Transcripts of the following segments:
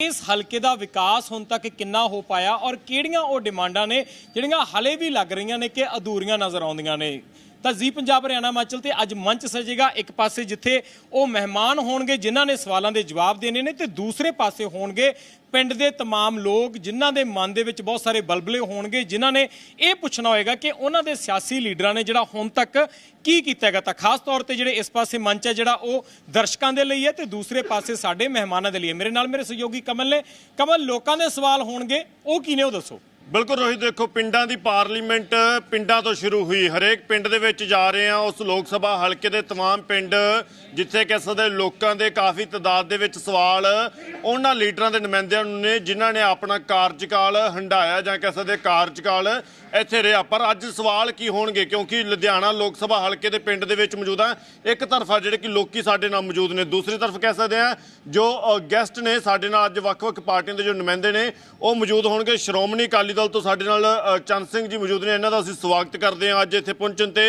ਇਸ ਹਲਕੇ ਦਾ ਵਿਕਾਸ ਹੁਣ ਤੱਕ ਕਿੰਨਾ ਹੋ ਪਾਇਆ ਔਰ ਕਿਹੜੀਆਂ ਉਹ ਡਿਮਾਂਡਾਂ ਨੇ ਜਿਹੜੀਆਂ ਹਲੇ ਵੀ ਲੱਗ ਰਹੀਆਂ ਨੇ ਕਿ ਅਧੂਰੀਆਂ ਨਜ਼ਰ ਆਉਂਦੀਆਂ ਨੇ? ਤਾਂ ਜੀ ਪੰਜਾਬ ਹਰਿਆਣਾ ਹਿਮਾਚਲ ਤੇ ਅੱਜ ਮੰਚ ਸਜੇਗਾ ਇੱਕ ਪਾਸੇ ਜਿੱਥੇ ਉਹ ਮਹਿਮਾਨ ਹੋਣਗੇ ਜਿਨ੍ਹਾਂ ਨੇ ਸਵਾਲਾਂ ਦੇ ਜਵਾਬ ਦੇਣੇ ਨੇ ਤੇ ਦੂਸਰੇ ਪਾਸੇ ਹੋਣਗੇ ਪਿੰਡ ਦੇ तमाम ਲੋਕ ਜਿਨ੍ਹਾਂ ਦੇ ਮਨ ਦੇ ਵਿੱਚ ਬਹੁਤ ਸਾਰੇ ਬਲਬਲੇ ਹੋਣਗੇ ਜਿਨ੍ਹਾਂ ਨੇ ਇਹ ਪੁੱਛਣਾ ਹੋਏਗਾ ਕਿ ਉਹਨਾਂ ਦੇ ਸਿਆਸੀ ਲੀਡਰਾਂ ਨੇ ਜਿਹੜਾ ਹੁਣ ਤੱਕ ਕੀ ਕੀਤਾ ਹੈਗਾ ਤਾਂ ਖਾਸ ਤੌਰ ਤੇ ਜਿਹੜੇ ਇਸ ਪਾਸੇ ਮੰਚ ਹੈ ਜਿਹੜਾ ਉਹ ਦਰਸ਼ਕਾਂ ਦੇ ਲਈ ਹੈ ਤੇ ਦੂਸਰੇ ਪਾਸੇ ਸਾਡੇ ਮਹਿਮਾਨਾਂ ਦੇ ਲਈ ਹੈ ਮੇਰੇ ਨਾਲ ਮੇਰੇ ਸਹਿਯੋਗੀ ਕਮਲ ਨੇ ਕਮਲ ਲੋਕਾਂ ਦੇ ਸਵਾਲ ਹੋਣਗੇ ਉਹ ਕੀ ਨੇ ਉਹ ਦੱਸੋ ਬਿਲਕੁਲ ਰੋਹਿਤ ਦੇਖੋ ਪਿੰਡਾਂ ਦੀ ਪਾਰਲੀਮੈਂਟ ਪਿੰਡਾਂ ਤੋਂ ਸ਼ੁਰੂ ਹੋਈ ਹਰੇਕ ਪਿੰਡ ਦੇ ਵਿੱਚ ਜਾ ਰਹੇ ਆ ਉਸ ਲੋਕ ਸਭਾ ਹਲਕੇ ਦੇ तमाम ਪਿੰਡ ਜਿੱਥੇ ਕਿ ਦੇ ਲੋਕਾਂ ਦੇ ਕਾਫੀ ਤਦਾਦ ਦੇ ਵਿੱਚ ਸਵਾਲ ਉਹਨਾਂ ਲੀਡਰਾਂ ਦੇ ਨੁਮਾਇੰਦਿਆਂ ਨੂੰ ਨੇ ਜਿਨ੍ਹਾਂ ਨੇ ਆਪਣਾ ਕਾਰਜਕਾਲ ਹੰਡਾਇਆ ਜਾਂ ਕਹਿ ਸਕਦੇ ਕਾਰਜਕਾਲ ਇੱਥੇ ਰਿਹਾ ਪਰ ਅੱਜ ਸਵਾਲ ਕੀ ਹੋਣਗੇ ਕਿਉਂਕਿ ਲੁਧਿਆਣਾ ਲੋਕ ਸਭਾ ਹਲਕੇ ਦੇ ਪਿੰਡ ਦੇ ਵਿੱਚ ਮੌਜੂਦ ਆ ਇੱਕ ਤਰਫਾ ਜਿਹੜੇ ਕਿ ਲੋਕੀ ਸਾਡੇ ਨਾਲ ਮੌਜੂਦ ਨੇ ਦੂਸਰੀ ਤਰਫ ਕਹਿ ਸਕਦੇ ਆ ਜੋ ਗੈਸਟ ਨੇ ਸਾਡੇ ਨਾਲ ਅੱਜ ਵੱਖ-ਵੱਖ ਪਾਰਟੀਆਂ ਦੇ ਜੋ ਨੁਮਾਇੰਦੇ ਨੇ ਉਹ ਮੌਜੂਦ ਹੋਣਗੇ ਸ਼੍ਰੋਮਣੀ ਅਕਾਲੀ ਦਲ ਤੋਂ ਸਾਡੇ ਨਾਲ ਚੰਦ ਸਿੰਘ ਜੀ ਮੌਜੂਦ ਨੇ। ਇਹਨਾਂ ਦਾ ਅਸੀਂ ਸਵਾਗਤ ਕਰਦੇ ਹਾਂ ਅੱਜ ਇੱਥੇ ਪਹੁੰਚਣ ਤੇ।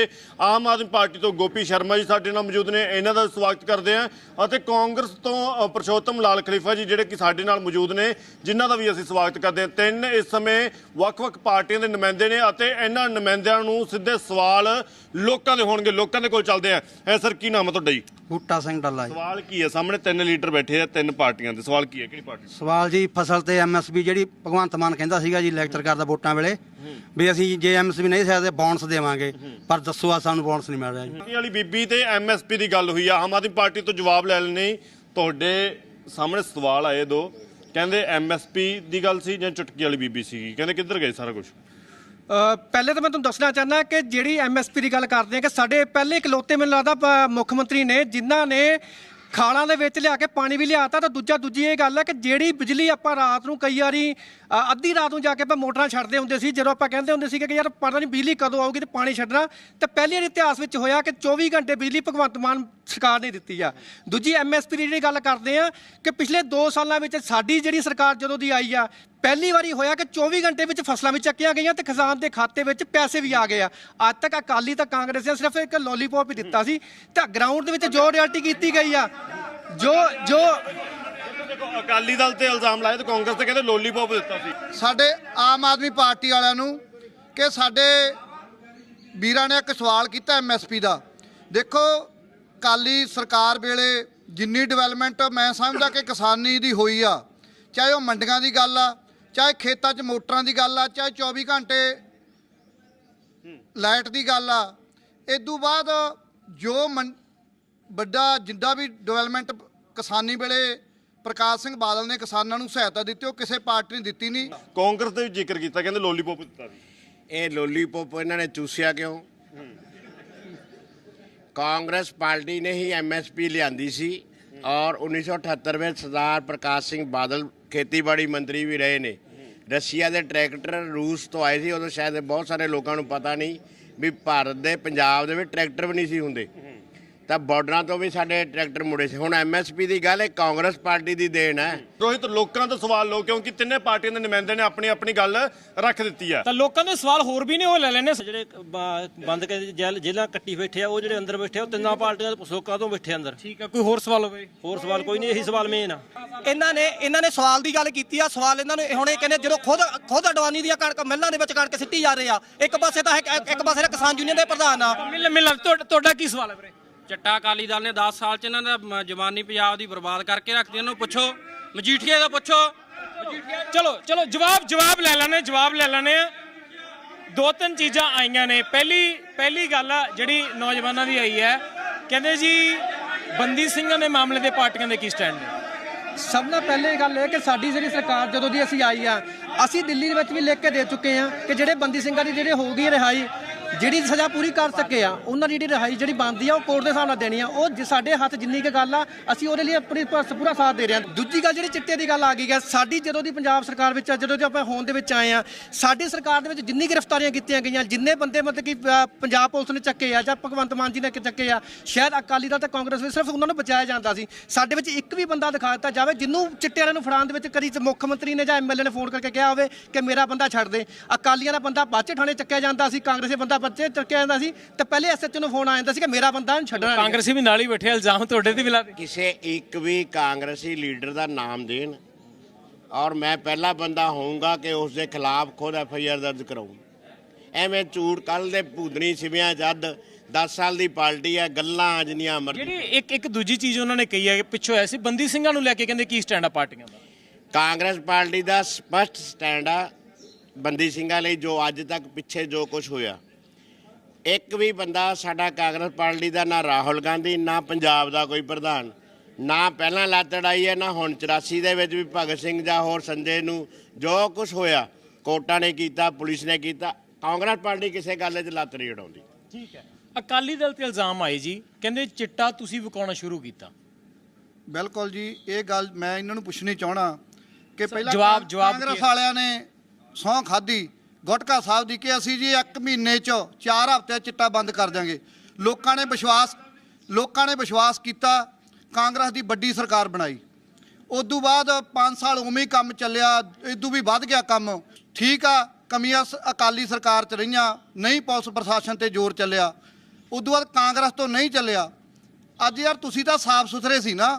ਆਮ ਆਦਮੀ ਪਾਰਟੀ ਤੋਂ ਗੋਪੀ ਸ਼ਰਮਾ ਜੀ ਸਾਡੇ ਨਾਲ ਮੌਜੂਦ ਨੇ। ਇਹਨਾਂ ਦਾ ਸਵਾਗਤ ਕਰਦੇ ਹਾਂ। ਅਤੇ ਕਾਂਗਰਸ ਤੋਂ ਅ, ਲਾਲ ਖਲੀਫਾ ਜੀ ਜਿਹੜੇ ਕਿ ਸਾਡੇ ਨਾਲ ਮੌਜੂਦ ਨੇ ਜਿਨ੍ਹਾਂ ਦਾ ਵੀ ਅਸੀਂ ਸਵਾਗਤ ਕਰਦੇ ਹਾਂ। ਤਿੰਨ ਇਸ ਸਮੇਂ ਵੱਖ-ਵੱਖ ਪਾਰਟੀਆਂ ਦੇ ਨੁਮਾਇੰਦੇ ਨੇ ਅਤੇ ਇਹਨਾਂ ਨੁਮਾਇੰਦਿਆਂ ਨੂੰ ਸਿੱਧੇ ਸਵਾਲ ਲੋਕਾਂ ਦੇ ਹੋਣਗੇ ਲੋਕਾਂ ਦੇ ਕੋਲ ਚੱਲਦੇ ਆ। ਐ ਸਰ ਕੀ ਨਾਮ ਹੈ ਤੁਹਾਡਾ ਜੀ? ਬੂਟਾ ਸਿੰਘ ਡੱਲਾ ਜੀ। ਸਵਾਲ ਕੀ ਹੈ ਸਾਹਮਣੇ ਤਿੰਨ ਲੀਡਰ ਬੈਠੇ ਆ ਤਿੰਨ ਪਾਰਟੀਆਂ ਦੇ। ਸਵਾਲ ਕੀ ਹੈ ਕਿਹੜੀ ਪਾਰਟੀ? ਸਵਾਲ ਜੀ ਫਸਲ ਤੇ ਐਮਐਸਪੀ ਜਿਹੜੀ ਭਗਵੰਤ ਮਾਨ ਕਹਿੰਦਾ ਸੀਗਾ ਜੀ ਲੈਕਚਰ ਕਰਦਾ ਵੋਟਾਂ ਵੇਲੇ ਵੀ ਅਸੀਂ ਜੇ ਐਮਐਸਪੀ ਨਹੀਂ ਸਕਦੇ ਬੌਨਸ ਦੇਵਾਂਗੇ। ਪਰ ਦੱਸੋ ਆ ਸਾਨੂੰ ਬੌਨਸ ਨਹੀਂ ਮਿਲ ਰਿਹਾ ਜੀ। ਵਾਲੀ ਬੀਬੀ ਤੇ ਐਮਐਸਪੀ ਦੀ ਗੱਲ ਹੋਈ ਆ। ਆਮ ਆਦਮੀ ਪਾਰਟੀ ਤੋਂ ਜਵਾਬ ਲੈ ਲੈਣੇ ਤੁਹਾਡੇ ਸਾਹਮਣੇ ਸਵਾਲ ਆਏ ਦੋ। ਕਹਿੰਦੇ ਐਮਐਸਪੀ ਦੀ ਗੱਲ ਸੀ ਜਾਂ ਚੁਟਕੀ ਵਾਲੀ ਬੀਬੀ ਸੀਗੀ? ਕਹਿੰਦੇ ਕਿੱਧਰ ਗਏ ਸਾਰਾ ਕੁਝ ਪਹਿਲੇ ਤਾਂ ਮੈਂ ਤੁਹਾਨੂੰ ਦੱਸਣਾ ਚਾਹੁੰਦਾ ਕਿ ਜਿਹੜੀ ਐਮਐਸਪੀ ਦੀ ਗੱਲ ਕਰਦੇ ਆ ਕਿ ਸਾਡੇ ਪਹਿਲੇ ਇਕਲੌਤੇ ਮੈਨੂੰ ਲੱਗਦਾ ਮੁੱਖ ਮੰਤਰੀ ਨੇ, ਜਿਨ੍ਹਾਂ ਨੇ ਖਾਲਾਂ ਦੇ ਵਿੱਚ ਲਿਆ ਕੇ ਪਾਣੀ ਵੀ ਲਿਆਤਾ, ਤਾਂ ਦੂਜਾ ਦੂਜੀ ਇਹ ਗੱਲ ਹੈ ਕਿ ਜਿਹੜੀ ਬਿਜਲੀ ਆਪਾਂ ਰਾਤ ਨੂੰ ਕਈ ਵਾਰੀ ਅੱਧੀ ਰਾਤ ਨੂੰ ਜਾ ਕੇ ਆਪਾਂ ਮੋਟਰਾਂ ਛੱਡਦੇ ਹੁੰਦੇ ਸੀ, ਜਦੋਂ ਆਪਾਂ ਕਹਿੰਦੇ ਹੁੰਦੇ ਸੀ ਕਿ ਯਾਰ ਪਤਾ ਨਹੀਂ ਬਿਜਲੀ ਕਦੋਂ ਆਊਗੀ ਤੇ ਪਾਣੀ ਛੱਡਣਾ, ਤਾਂ ਪਹਿਲੀ ਵਾਰ ਇਤਿਹਾਸ ਵਿੱਚ ਹੋਇਆ ਕਿ 24 ਘੰਟੇ ਬਿਜਲੀ ਭਗਵੰਤ ਮਾਨ ਸਰਕਾਰ ਨੇ ਦਿੱਤੀ ਆ। ਦੂਜੀ ਐਮਐਸਪੀ ਦੀ ਜਿਹੜੀ ਗੱਲ ਕਰਦੇ ਆ ਕਿ ਪਿਛਲੇ 2 ਸਾਲਾਂ ਵਿੱਚ ਸਾਡੀ ਜਿਹੜੀ ਸਰਕਾਰ ਜਦੋਂ ਦੀ ਆਈ ਆ ਪਹਿਲੀ ਵਾਰੀ ਹੋਇਆ ਕਿ 24 ਘੰਟੇ ਵਿੱਚ ਫਸਲਾਂ ਵੀ ਚੱਕੀਆਂ ਗਈਆਂ ਤੇ ਕਿਸਾਨ ਦੇ ਖਾਤੇ ਵਿੱਚ ਪੈਸੇ ਵੀ ਆ ਗਏ ਆ। ਅੱਜ ਤੱਕ ਅਕਾਲੀ ਤਾਂ ਕਾਂਗਰਸ ਨੇ ਸਿਰਫ ਇੱਕ ਲੋਲੀਪੌਪ ਹੀ ਦਿੱਤਾ ਸੀ ਤਾਂ ਗਰਾਊਂਡ ਦੇ ਵਿੱਚ ਜੋ ਰਿਐਲਿਟੀ ਕੀਤੀ ਗਈ ਆ ਜੋ ਜੋ ਅਕਾਲੀ ਦਲ ਤੇ ਇਲਜ਼ਾਮ ਲਾਏ ਤੇ ਕਾਂਗਰਸ ਤੇ ਕਹਿੰਦੇ ਲੋਲੀਪੌਪ ਦਿੱਤਾ ਸੀ। ਸਾਡੇ ਆਮ ਆਦਮੀ ਪਾਰਟੀ ਵਾਲਿਆਂ ਨੂੰ ਕਿ ਸਾਡੇ ਵੀਰਾਂ ਨੇ ਇੱਕ ਸਵਾਲ ਕੀਤਾ ਐਮਐਸਪੀ ਦਾ। ਦੇਖੋ ਕਾਲੀ ਸਰਕਾਰ ਵੇਲੇ ਜਿੰਨੀ ਡਿਵੈਲਪਮੈਂਟ ਮੈਂ ਸਮਝਦਾ ਕਿ ਕਿਸਾਨੀ ਦੀ ਹੋਈ ਆ ਚਾਹੇ ਉਹ ਮੰਡੀਆਂ ਦੀ ਗੱਲ ਆ ਚਾਹੇ ਖੇਤਾਂ 'ਚ ਮੋਟਰਾਂ ਦੀ ਗੱਲ ਆ ਚਾਹੇ 24 ਘੰਟੇ ਲਾਈਟ ਦੀ ਗੱਲ ਆ ਇਦੋਂ ਬਾਅਦ ਜੋ ਮੰ- ਵੱਡਾ ਜਿੱਦਾਂ ਵੀ ਡਿਵੈਲਪਮੈਂਟ ਕਿਸਾਨੀ ਵੇਲੇ ਪ੍ਰਕਾਸ਼ ਸਿੰਘ ਬਾਦਲ ਨੇ ਕਿਸਾਨਾਂ ਨੂੰ ਸਹਾਇਤਾ ਦਿੱਤੀ ਉਹ ਕਿਸੇ ਪਾਰਟੀ ਨੇ ਦਿੱਤੀ ਨਹੀਂ। ਕਾਂਗਰਸ ਦੇ ਵੀ ਜ਼ਿਕਰ ਕੀਤਾ ਕਹਿੰਦੇ ਲੋਲੀਪੌਪ ਦਿੱਤਾ ਸੀ। ਇਹ ਲੋਲੀਪੌਪ ਇਹਨਾਂ ਨੇ ਚੂਸਿਆ ਕਿਉਂ? ਕਾਂਗਰਸ ਪਾਰਟੀ ਨੇ ਹੀ ਐਮਐਸਪੀ ਲਿਆਂਦੀ ਸੀ ਔਰ 1978 ਵਿੱਚ ਸਰਦਾਰ ਪ੍ਰਕਾਸ਼ ਸਿੰਘ ਬਾਦਲ ਖੇਤੀਬਾੜੀ ਮੰਤਰੀ ਵੀ ਰਹੇ ਨੇ। ਰਸ਼ੀਆ ਦੇ ਟਰੈਕਟਰ ਰੂਸ ਤੋਂ ਆਏ ਸੀ, ਉਦੋਂ ਸ਼ਾਇਦ ਬਹੁਤ ਸਾਰੇ ਲੋਕਾਂ ਨੂੰ ਪਤਾ ਨਹੀਂ ਵੀ ਭਾਰਤ ਦੇ, ਪੰਜਾਬ ਦੇ ਵਿੱਚ ਟਰੈਕਟਰ ਵੀ ਨਹੀਂ ਸੀ ਹੁੰਦੇ। ਤਾਂ ਬਾਰਡਰਾਂ ਤੋਂ ਵੀ ਸਾਡੇ ਟਰੈਕਟਰ ਮੁੜੇ ਸੀ। ਹੁਣ ਐਮਐਸਪੀ ਦੀ ਗੱਲ ਇਹ ਕਾਂਗਰਸ ਪਾਰਟੀ ਦੀ ਦੇਣ ਹੈ। ਰੋਹਿਤ ਲੋਕਾਂ ਤੋਂ ਸਵਾਲ ਲਓ ਕਿਉਂਕਿ ਤਿੰਨੇ ਪਾਰਟੀਆਂ ਦੇ ਨੁਮਾਇੰਦੇ ਨੇ ਆਪਣੀ ਆਪਣੀ ਗੱਲ ਰੱਖ ਦਿੱਤੀ ਆ ਤਾਂ ਲੋਕਾਂ ਦੇ ਸਵਾਲ ਹੋਰ ਵੀ ਨੇ ਉਹ ਲੈ ਲੈਣੇ ਜਿਹੜੇ ਬੰਦ ਕੇ ਜੇਲ੍ਹ ਜੇਲ੍ਹਾਂ ਕੱਟੀ ਬੈਠੇ ਆ ਉਹ ਜਿਹੜੇ ਅੰਦਰ ਬੈਠੇ ਆ ਉਹ ਤਿੰਨਾਂ ਪਾਰਟੀਆਂ ਦੇ ਲੋਕਾਂ ਤੋਂ ਬੈਠੇ ਅੰਦਰ। ਠੀਕ ਹੈ ਕੋਈ ਹੋਰ ਸਵਾਲ ਹੋਵੇ? ਹੋਰ ਸਵਾਲ ਕੋਈ ਨਹੀਂ ਇਹੀ ਸਵਾਲ ਮੇਨ ਆ। ਇਹਨਾਂ ਨੇ ਇਹਨਾਂ ਨੇ ਸਵਾਲ ਦੀ ਗੱਲ ਕੀਤੀ ਆ ਸਵਾਲ ਇਹਨਾਂ ਨੇ ਹੁਣ ਇਹ ਕਹਿੰਦੇ ਜਦੋਂ ਖੁਦ ਖੁਦ ਅਡਵਾਨੀ ਦੀਆਂ ਕਣਕ ਮਿੱਲਾਂ ਦੇ ਵਿੱਚ ਕਣਕ ਸਿੱਟੀ ਜਾ ਰਹੇ ਆ ਇੱਕ ਪਾਸੇ ਤਾਂ ਇੱਕ ਪਾਸੇ ਤਾਂ ਕਿਸਾਨ ਯੂਨੀਅਨ ਦੇ ਪ੍ਰਧਾਨ ਆ। ਮਿਲ ਮਿਲ ਤੁਹਾਡਾ ਤੁਹਾਡਾ ਕੀ ਸਵਾਲ ਹੈ ਵੀਰੇ? ਚੱਟਾ ਅਕਾਲੀ ਦਲ ਨੇ 10 ਸਾਲ ਚ ਇਹਨਾਂ ਦਾ ਜਵਾਨੀ ਪੰਜਾਬ ਦੀ ਬਰਬਾਦ ਕਰਕੇ ਰੱਖਦੀ ਇਹਨੂੰ ਪੁੱਛੋ। ਮਜੀਠੀਆ ਦਾ ਪੁੱਛੋ। ਚਲੋ ਚਲੋ, ਜਵਾਬ ਜਵਾਬ ਲੈ ਲੈਣੇ ਜਵਾਬ ਲੈ ਲੈਣੇ ਆ। ਦੋ ਤਿੰਨ ਚੀਜ਼ਾਂ ਆਈਆਂ ਨੇ। ਪਹਿਲੀ ਪਹਿਲੀ ਗੱਲ ਆ, ਜਿਹੜੀ ਨੌਜਵਾਨਾਂ ਦੀ ਆਈ ਹੈ, ਕਹਿੰਦੇ ਜੀ, ਬੰਦੀ ਸਿੰਘਾਂ ਦੇ ਮਾਮਲੇ ਦੇ ਪਾਰਟੀਆਂ ਦੇ ਕੀ ਸਟੈਂਡ ਨੇ? ਸਭ ਨਾਲ ਪਹਿਲੇ ਗੱਲ ਇਹ ਕਿ ਸਾਡੀ ਜਿਹੜੀ ਸਰਕਾਰ ਜਦੋਂ ਦੀ ਅਸੀਂ ਆਈ ਆ, ਅਸੀਂ ਦਿੱਲੀ ਦੇ ਵਿੱਚ ਵੀ ਲਿਖ ਕੇ ਦੇ ਚੁੱਕੇ ਆ ਕਿ ਜਿਹੜੇ ਬੰਦੀ ਸਿੰਘਾਂ ਦੀ ਜਿਹੜੇ ਹੋ ਗਈ ਰਿਹਾਈ ਜਿਹੜੀ ਸਜ਼ਾ ਪੂਰੀ ਕਰ ਸਕੇ ਆ, ਉਹਨਾਂ ਦੀ ਜਿਹੜੀ ਰਿਹਾਈ ਜਿਹੜੀ ਬਣਦੀ ਆ, ਉਹ ਕੋਰਟ ਦੇ ਹਿਸਾਬ ਨਾਲ ਦੇਣੀ ਆ। ਉਹ ਜੇ ਸਾਡੇ ਹੱਥ ਜਿੰਨੀ ਕੁ ਗੱਲ ਆ, ਅਸੀਂ ਉਹਦੇ ਲਈ ਆਪਣੀ ਪੂਰਾ ਸਾਥ ਦੇ ਰਹੇ ਹਾਂ। ਦੂਜੀ ਗੱਲ ਜਿਹੜੀ ਚਿੱਟੇ ਦੀ ਗੱਲ ਆ ਗਈ ਹੈ, ਸਾਡੀ ਜਦੋਂ ਦੀ ਪੰਜਾਬ ਸਰਕਾਰ ਵਿੱਚ ਜਦੋਂ ਦੀ ਆਪਾਂ ਹੋਂਦ ਦੇ ਵਿੱਚ ਆਏ ਆ, ਸਾਡੀ ਸਰਕਾਰ ਦੇ ਵਿੱਚ ਜਿੰਨੀ ਗ੍ਰਿਫਤਾਰੀਆਂ ਕੀਤੀਆਂ ਗਈਆਂ, ਜਿੰਨੇ ਬੰਦੇ ਮਤਲਬ ਕਿ ਪੰਜਾਬ ਪੁਲਿਸ ਨੇ ਚੱਕੇ ਆ ਜਾਂ ਭਗਵੰਤ ਮਾਨ ਜੀ ਨੇ ਚੱਕੇ ਆ, ਸ਼ਾਇਦ ਅਕਾਲੀ ਦਲ ਤੇ ਕਾਂਗਰਸ ਵਿੱਚ ਸਿਰਫ ਉਹਨਾਂ ਨੂੰ ਬਚਾਇਆ ਜਾਂਦਾ ਸੀ। ਸਾਡੇ ਵਿੱਚ ਇੱਕ ਵੀ ਬੰਦਾ ਦਿਖਾ ਦਿੱਤਾ ਜਾਵੇ, ਜਿਹਨੂੰ ਚਿੱਟੇ ਵਾਲਿਆਂ ਨੂੰ ਫੜਾਉਣ ਦੇ ਵਿੱਚ ਕਦੀ ਮੁੱਖ ਮੰਤਰੀ ਨੇ ਜਾਂ ਐਮਐਲਏ ਨੇ ਫੋਨ ਕਰਕੇ ਕਿਹਾ ਹੋਵੇ ਕਿ ਮੇਰਾ ਬੰਦਾ ਛੱਡ ਦੇ। ਅਕਾਲੀਆਂ ਦਾ ਬੰਦਾ ਬਾਅਦ 'ਚ ਥਾਣੇ ਚੱਕਿਆ ਜਾਂਦਾ ਸੀ ਦੇ ਬੰਦਾ ਬੱਚੇ ਚੱਕਿਆ ਜਾਂਦਾ ਸੀ ਤੇ ਪਹਿਲੇ ਐਸਐਚਓ ਨੂੰ ਫੋਨ ਆ ਜਾਂਦਾ ਸੀ ਕਿ ਮੇਰਾ ਬੰਦਾ ਇਹਨੂੰ ਛੱਡਣਾ ਨਹੀਂ। ਕਾਂਗਰਸੀ ਵੀ ਨਾਲ ਹੀ ਬੈਠੇ ਇਲਜ਼ਾਮ ਤੁਹਾਡੇ ਤੇ ਵੀ ਲਾ ਦੇ। ਕਿਸੇ ਇੱਕ ਵੀ ਕਾਂਗਰਸੀ ਲੀਡਰ ਦਾ ਨਾਮ ਦੇਣ ਔਰ ਮੈਂ ਪਹਿਲਾ ਬੰਦਾ ਹੋਊਂਗਾ ਕਿ ਉਸ ਦੇ ਖਿਲਾਫ ਖੁਦ ਐਫ ਆਈ ਆਰ ਦਰਜ ਕਰਾਊਂ। ਐਵੇਂ ਝੂਠ ਕੱਲ ਦੇ ਭੂਦਨੀ ਸਿਵਿਆਂ ਜੱਦ 10 ਸਾਲ ਦੀ ਪਾਰਟੀ ਹੈ ਗੱਲਾਂ ਜਿੰਨੀਆਂ ਮਰਜ਼ੀ। ਜਿਹੜੀ ਇੱਕ ਇੱਕ ਦੂਜੀ ਚੀਜ਼ ਉਹਨਾਂ ਨੇ ਕਹੀ ਹੈ ਕਿ ਪਿੱਛੋਂ ਐਸੀ ਬੰਦੀ ਸਿੰਘਾਂ ਨੂੰ ਲੈ ਕੇ ਕਹਿੰਦੇ ਕੀ ਸਟੈਂਡ ਆ ਪਾਰਟੀਆਂ ਦਾ? ਕਾਂਗਰਸ ਪਾਰਟੀ ਦਾ ਸਪਸ਼ਟ ਸਟੈਂਡ ਆ ਬੰਦੀ ਸਿੰਘਾਂ ਲਈ ਜੋ ਅੱਜ ਤੱਕ ਪਿੱਛੇ ਜੋ ਕੁਝ ਹੋਇਆ। ਇੱਕ ਵੀ ਬੰਦਾ ਸਾਡਾ ਕਾਂਗਰਸ ਪਾਰਟੀ ਦਾ ਨਾ ਰਾਹੁਲ ਗਾਂਧੀ ਨਾ ਪੰਜਾਬ ਦਾ ਕੋਈ ਪ੍ਰਧਾਨ। ਨਾ ਪਹਿਲਾਂ ਲੱਤ ਅੜਾਈ ਹੈ ਨਾ ਹੁਣ 84 ਦੇ ਵਿੱਚ ਵੀ ਭਗਤ ਸਿੰਘ ਜਾਂ ਹੋਰ ਸੰਜੇ ਨੂੰ ਜੋ ਕੁਝ ਹੋਇਆ ਕੋਰਟਾਂ ਨੇ ਕੀਤਾ ਪੁਲਿਸ ਨੇ ਕੀਤਾ ਕਾਂਗਰਸ ਪਾਰਟੀ ਕਿਸੇ ਗੱਲ 'ਚ ਲੱਤ ਨਹੀਂ ਅੜਾਉਂਦੀ ਠੀਕ ਹੈ। ਅਕਾਲੀ ਦਲ ਤੇ ਇਲਜ਼ਾਮ ਆਏ ਜੀ ਕਹਿੰਦੇ ਚਿੱਟਾ ਤੁਸੀਂ ਵਿਕਾਉਣਾ ਸ਼ੁਰੂ ਕੀਤਾ। ਬਿਲਕੁਲ ਜੀ ਇਹ ਗੱਲ ਮੈਂ ਇਹਨਾਂ ਨੂੰ ਪੁੱਛਣੀ ਚਾਹਣਾ ਕਿ ਪਹਿਲਾਂ ਜਵਾਬ- ਜਵਾਬ ਕਾਂਗਰਸ ਵਾਲਿਆਂ ਨੇ ਸਹੁੰ ਖਾਧੀ ਗੁਟਕਾ ਸਾਹਿਬ ਦੀ ਕਿ ਅਸੀਂ ਜੀ ਇੱਕ ਮਹੀਨੇ ਚ 4 ਹਫ਼ਤੇ ਚਿੱਟਾ ਬੰਦ ਕਰ ਦਿਆਂਗੇ। ਲੋਕਾਂ ਨੇ ਵਿਸ਼ਵਾਸ, ਲੋਕਾਂ ਨੇ ਵਿਸ਼ਵਾਸ ਕੀਤਾ, ਕਾਂਗਰਸ ਦੀ ਵੱਡੀ ਸਰਕਾਰ ਬਣਾਈ। ਉਦੋਂ ਬਾਅਦ 5 ਸਾਲ ਉਵੇਂ ਹੀ ਕੰਮ ਚੱਲਿਆ, ਇਦੋਂ ਵੀ ਵੱਧ ਗਿਆ ਕੰਮ। ਠੀਕ ਆ, ਕਮੀਆਂ ਅਕਾਲੀ ਸਰਕਾਰ ਚ ਰਹੀਆਂ, ਨਹੀਂ ਪੁਲਿਸ ਪ੍ਰਸ਼ਾਸਨ ਤੇ ਜ਼ੋਰ ਚੱਲਿਆ। ਉਦੋਂ ਬਾਅਦ ਕਾਂਗਰਸ ਤੋਂ ਨਹੀਂ ਚੱਲਿਆ। ਅੱਜ ਯਾਰ ਤੁਸੀਂ ਤਾਂ ਸਾਫ਼ ਸੁਥਰੇ ਸੀ ਨਾ।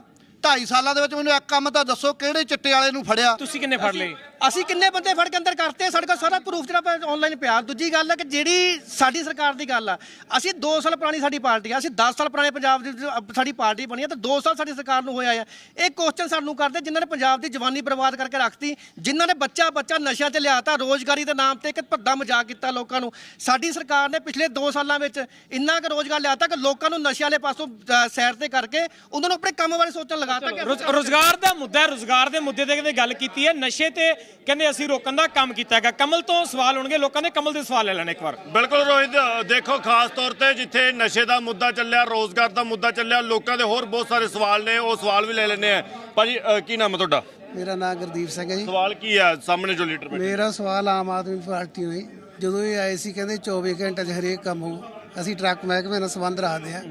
2.5 ਸਾਲਾਂ ਦੇ ਵਿੱਚ ਮੈਨੂੰ ਇੱਕ ਕੰਮ ਤਾਂ ਦੱਸੋ, ਕਿਹੜੇ ਚਿੱਟੇ ਵਾਲੇ ਨੂੰ ਫੜਿਆ? ਤੁਸੀਂ ਕਿੰਨੇ ਫੜ ਲਏ? ਅਸੀਂ ਕਿੰਨੇ ਬੰਦੇ ਫੜ ਕੇ ਅੰਦਰ ਕਰਤੇ ਸਾਡੇ ਕੋਲ ਸਾਰਾ ਪ੍ਰੂਫ ਜਿਹੜਾ ਆਨਲਾਈਨ ਪਿਆ। ਦੂਜੀ ਗੱਲ ਹੈ ਕਿ ਜਿਹੜੀ ਸਾਡੀ ਸਰਕਾਰ ਦੀ ਗੱਲ ਆ, ਅਸੀਂ 2 ਸਾਲ ਪੁਰਾਣੀ ਸਾਡੀ ਪਾਰਟੀ ਆ। ਅਸੀਂ 10 ਸਾਲ ਪੁਰਾਣੇ ਪੰਜਾਬ ਦੀ ਸਾਡੀ ਪਾਰਟੀ ਬਣੀ ਆ ਤੇ 2 ਸਾਲ ਸਾਡੀ ਸਰਕਾਰ ਨੂੰ ਹੋਇਆ ਆ। ਇਹ ਕੁਐਸਚਨ ਸਾਨੂੰ ਕਰਦੇ ਜਿਨ੍ਹਾਂ ਨੇ ਪੰਜਾਬ ਦੀ ਜਵਾਨੀ ਬਰਬਾਦ ਕਰਕੇ ਰੱਖਤੀ, ਜਿਨ੍ਹਾਂ ਨੇ ਬੱਚਾ ਬੱਚਾ ਨਸ਼ਿਆਂ 'ਚ ਲਿਆਤਾ, ਰੋਜ਼ਗਾਰੀ ਦੇ ਨਾਮ ਤੇ ਇੱਕ ਭੱਦਾ ਮਜ਼ਾਕ ਕੀਤਾ ਲੋਕਾਂ ਨੂੰ। ਸਾਡੀ ਸਰਕਾਰ ਨੇ ਪਿਛਲੇ 2 ਸਾਲਾਂ ਵਿੱਚ ਇੰਨਾ ਕੁ ਰੋਜ਼ਗਾਰ ਲਿਆਤਾ ਕਿ ਲੋਕਾਂ ਨੂੰ ਨਸ਼ਿਆਂ ਵਾਲੇ ਪਾਸੋਂ ਸੈਰ ਤੇ ਕਰਕੇ ਉਹਨਾਂ ਨੂੰ ਆਪਣੇ ਕੰਮ ਬਾਰੇ ਸੋਚਣ ਲਗਾਤਾ ਕਿ ਰੋਜ਼- ਰੋਜ਼ਗਾਰ ਦਾ ਮੁੱਦਾ ਹੈ, ਰੋਜ਼ਗਾਰ ਦੇ ਮੁੱਦੇ ਤੇ ਕਹਿੰਦੇ ਗੱਲ ਕੀਤੀ ਹੈ। ਨਸ਼ੇ ਤੇ ਕਹਿੰਦੇ ਅਸੀਂ ਰੋਕਣ ਦਾ ਕੰਮ ਕੀਤਾ ਹੈਗਾ। ਕਮਲ ਤੋਂ ਸਵਾਲ ਹੋਣਗੇ ਲੋਕਾਂ ਨੇ ਕਮਲ ਦੇ ਸਵਾਲ ਲੈ ਲੈਣੇ ਇੱਕ ਵਾਰ। ਬਿਲਕੁਲ ਰੋਹਿਤ ਦੇਖੋ ਖਾਸ ਤੌਰ ਤੇ ਜਿੱਥੇ ਨਸ਼ੇ ਦਾ ਮੁੱਦਾ ਚੱਲਿਆ ਰੋਜ਼ਗਾਰ ਦਾ ਮੁੱਦਾ ਚੱਲਿਆ ਲੋਕਾਂ ਦੇ ਹੋਰ ਬਹੁਤ ਸਾਰੇ ਸਵਾਲ ਨੇ ਉਹ ਸਵਾਲ ਵੀ ਲੈ ਲੈਣੇ ਆ। ਭਾਜੀ ਅ, ਕੀ ਨਾਮ ਹੈ ਤੁਹਾਡਾ? ਮੇਰਾ ਨਾਮ ਗੁਰਦੀਪ ਸਿੰਘ ਹੈ ਜੀ। ਸਵਾਲ ਕੀ ਹੈ ਸਾਹਮਣੇ ਜੋ ਲੀਡਰ ਬੈਠੇ ਮੇਰਾ ਸਵਾਲ ਆਮ ਆਦਮੀ ਪਾਰਟੀ ਨੂੰ ਹੀ ਜਦੋਂ ਇਹ ਆਏ ਸੀ ਕਹਿੰਦੇ 24 ਘੰਟੇ 'ਚ ਹਰੇਕ ਕੰਮ ਹੋ ਅਸੀਂ ਟਰੱਕ ਮਹਿਕਮੇ ਨਾਲ ਸੰਬੰਧ ਰੱਖਦੇ ਆ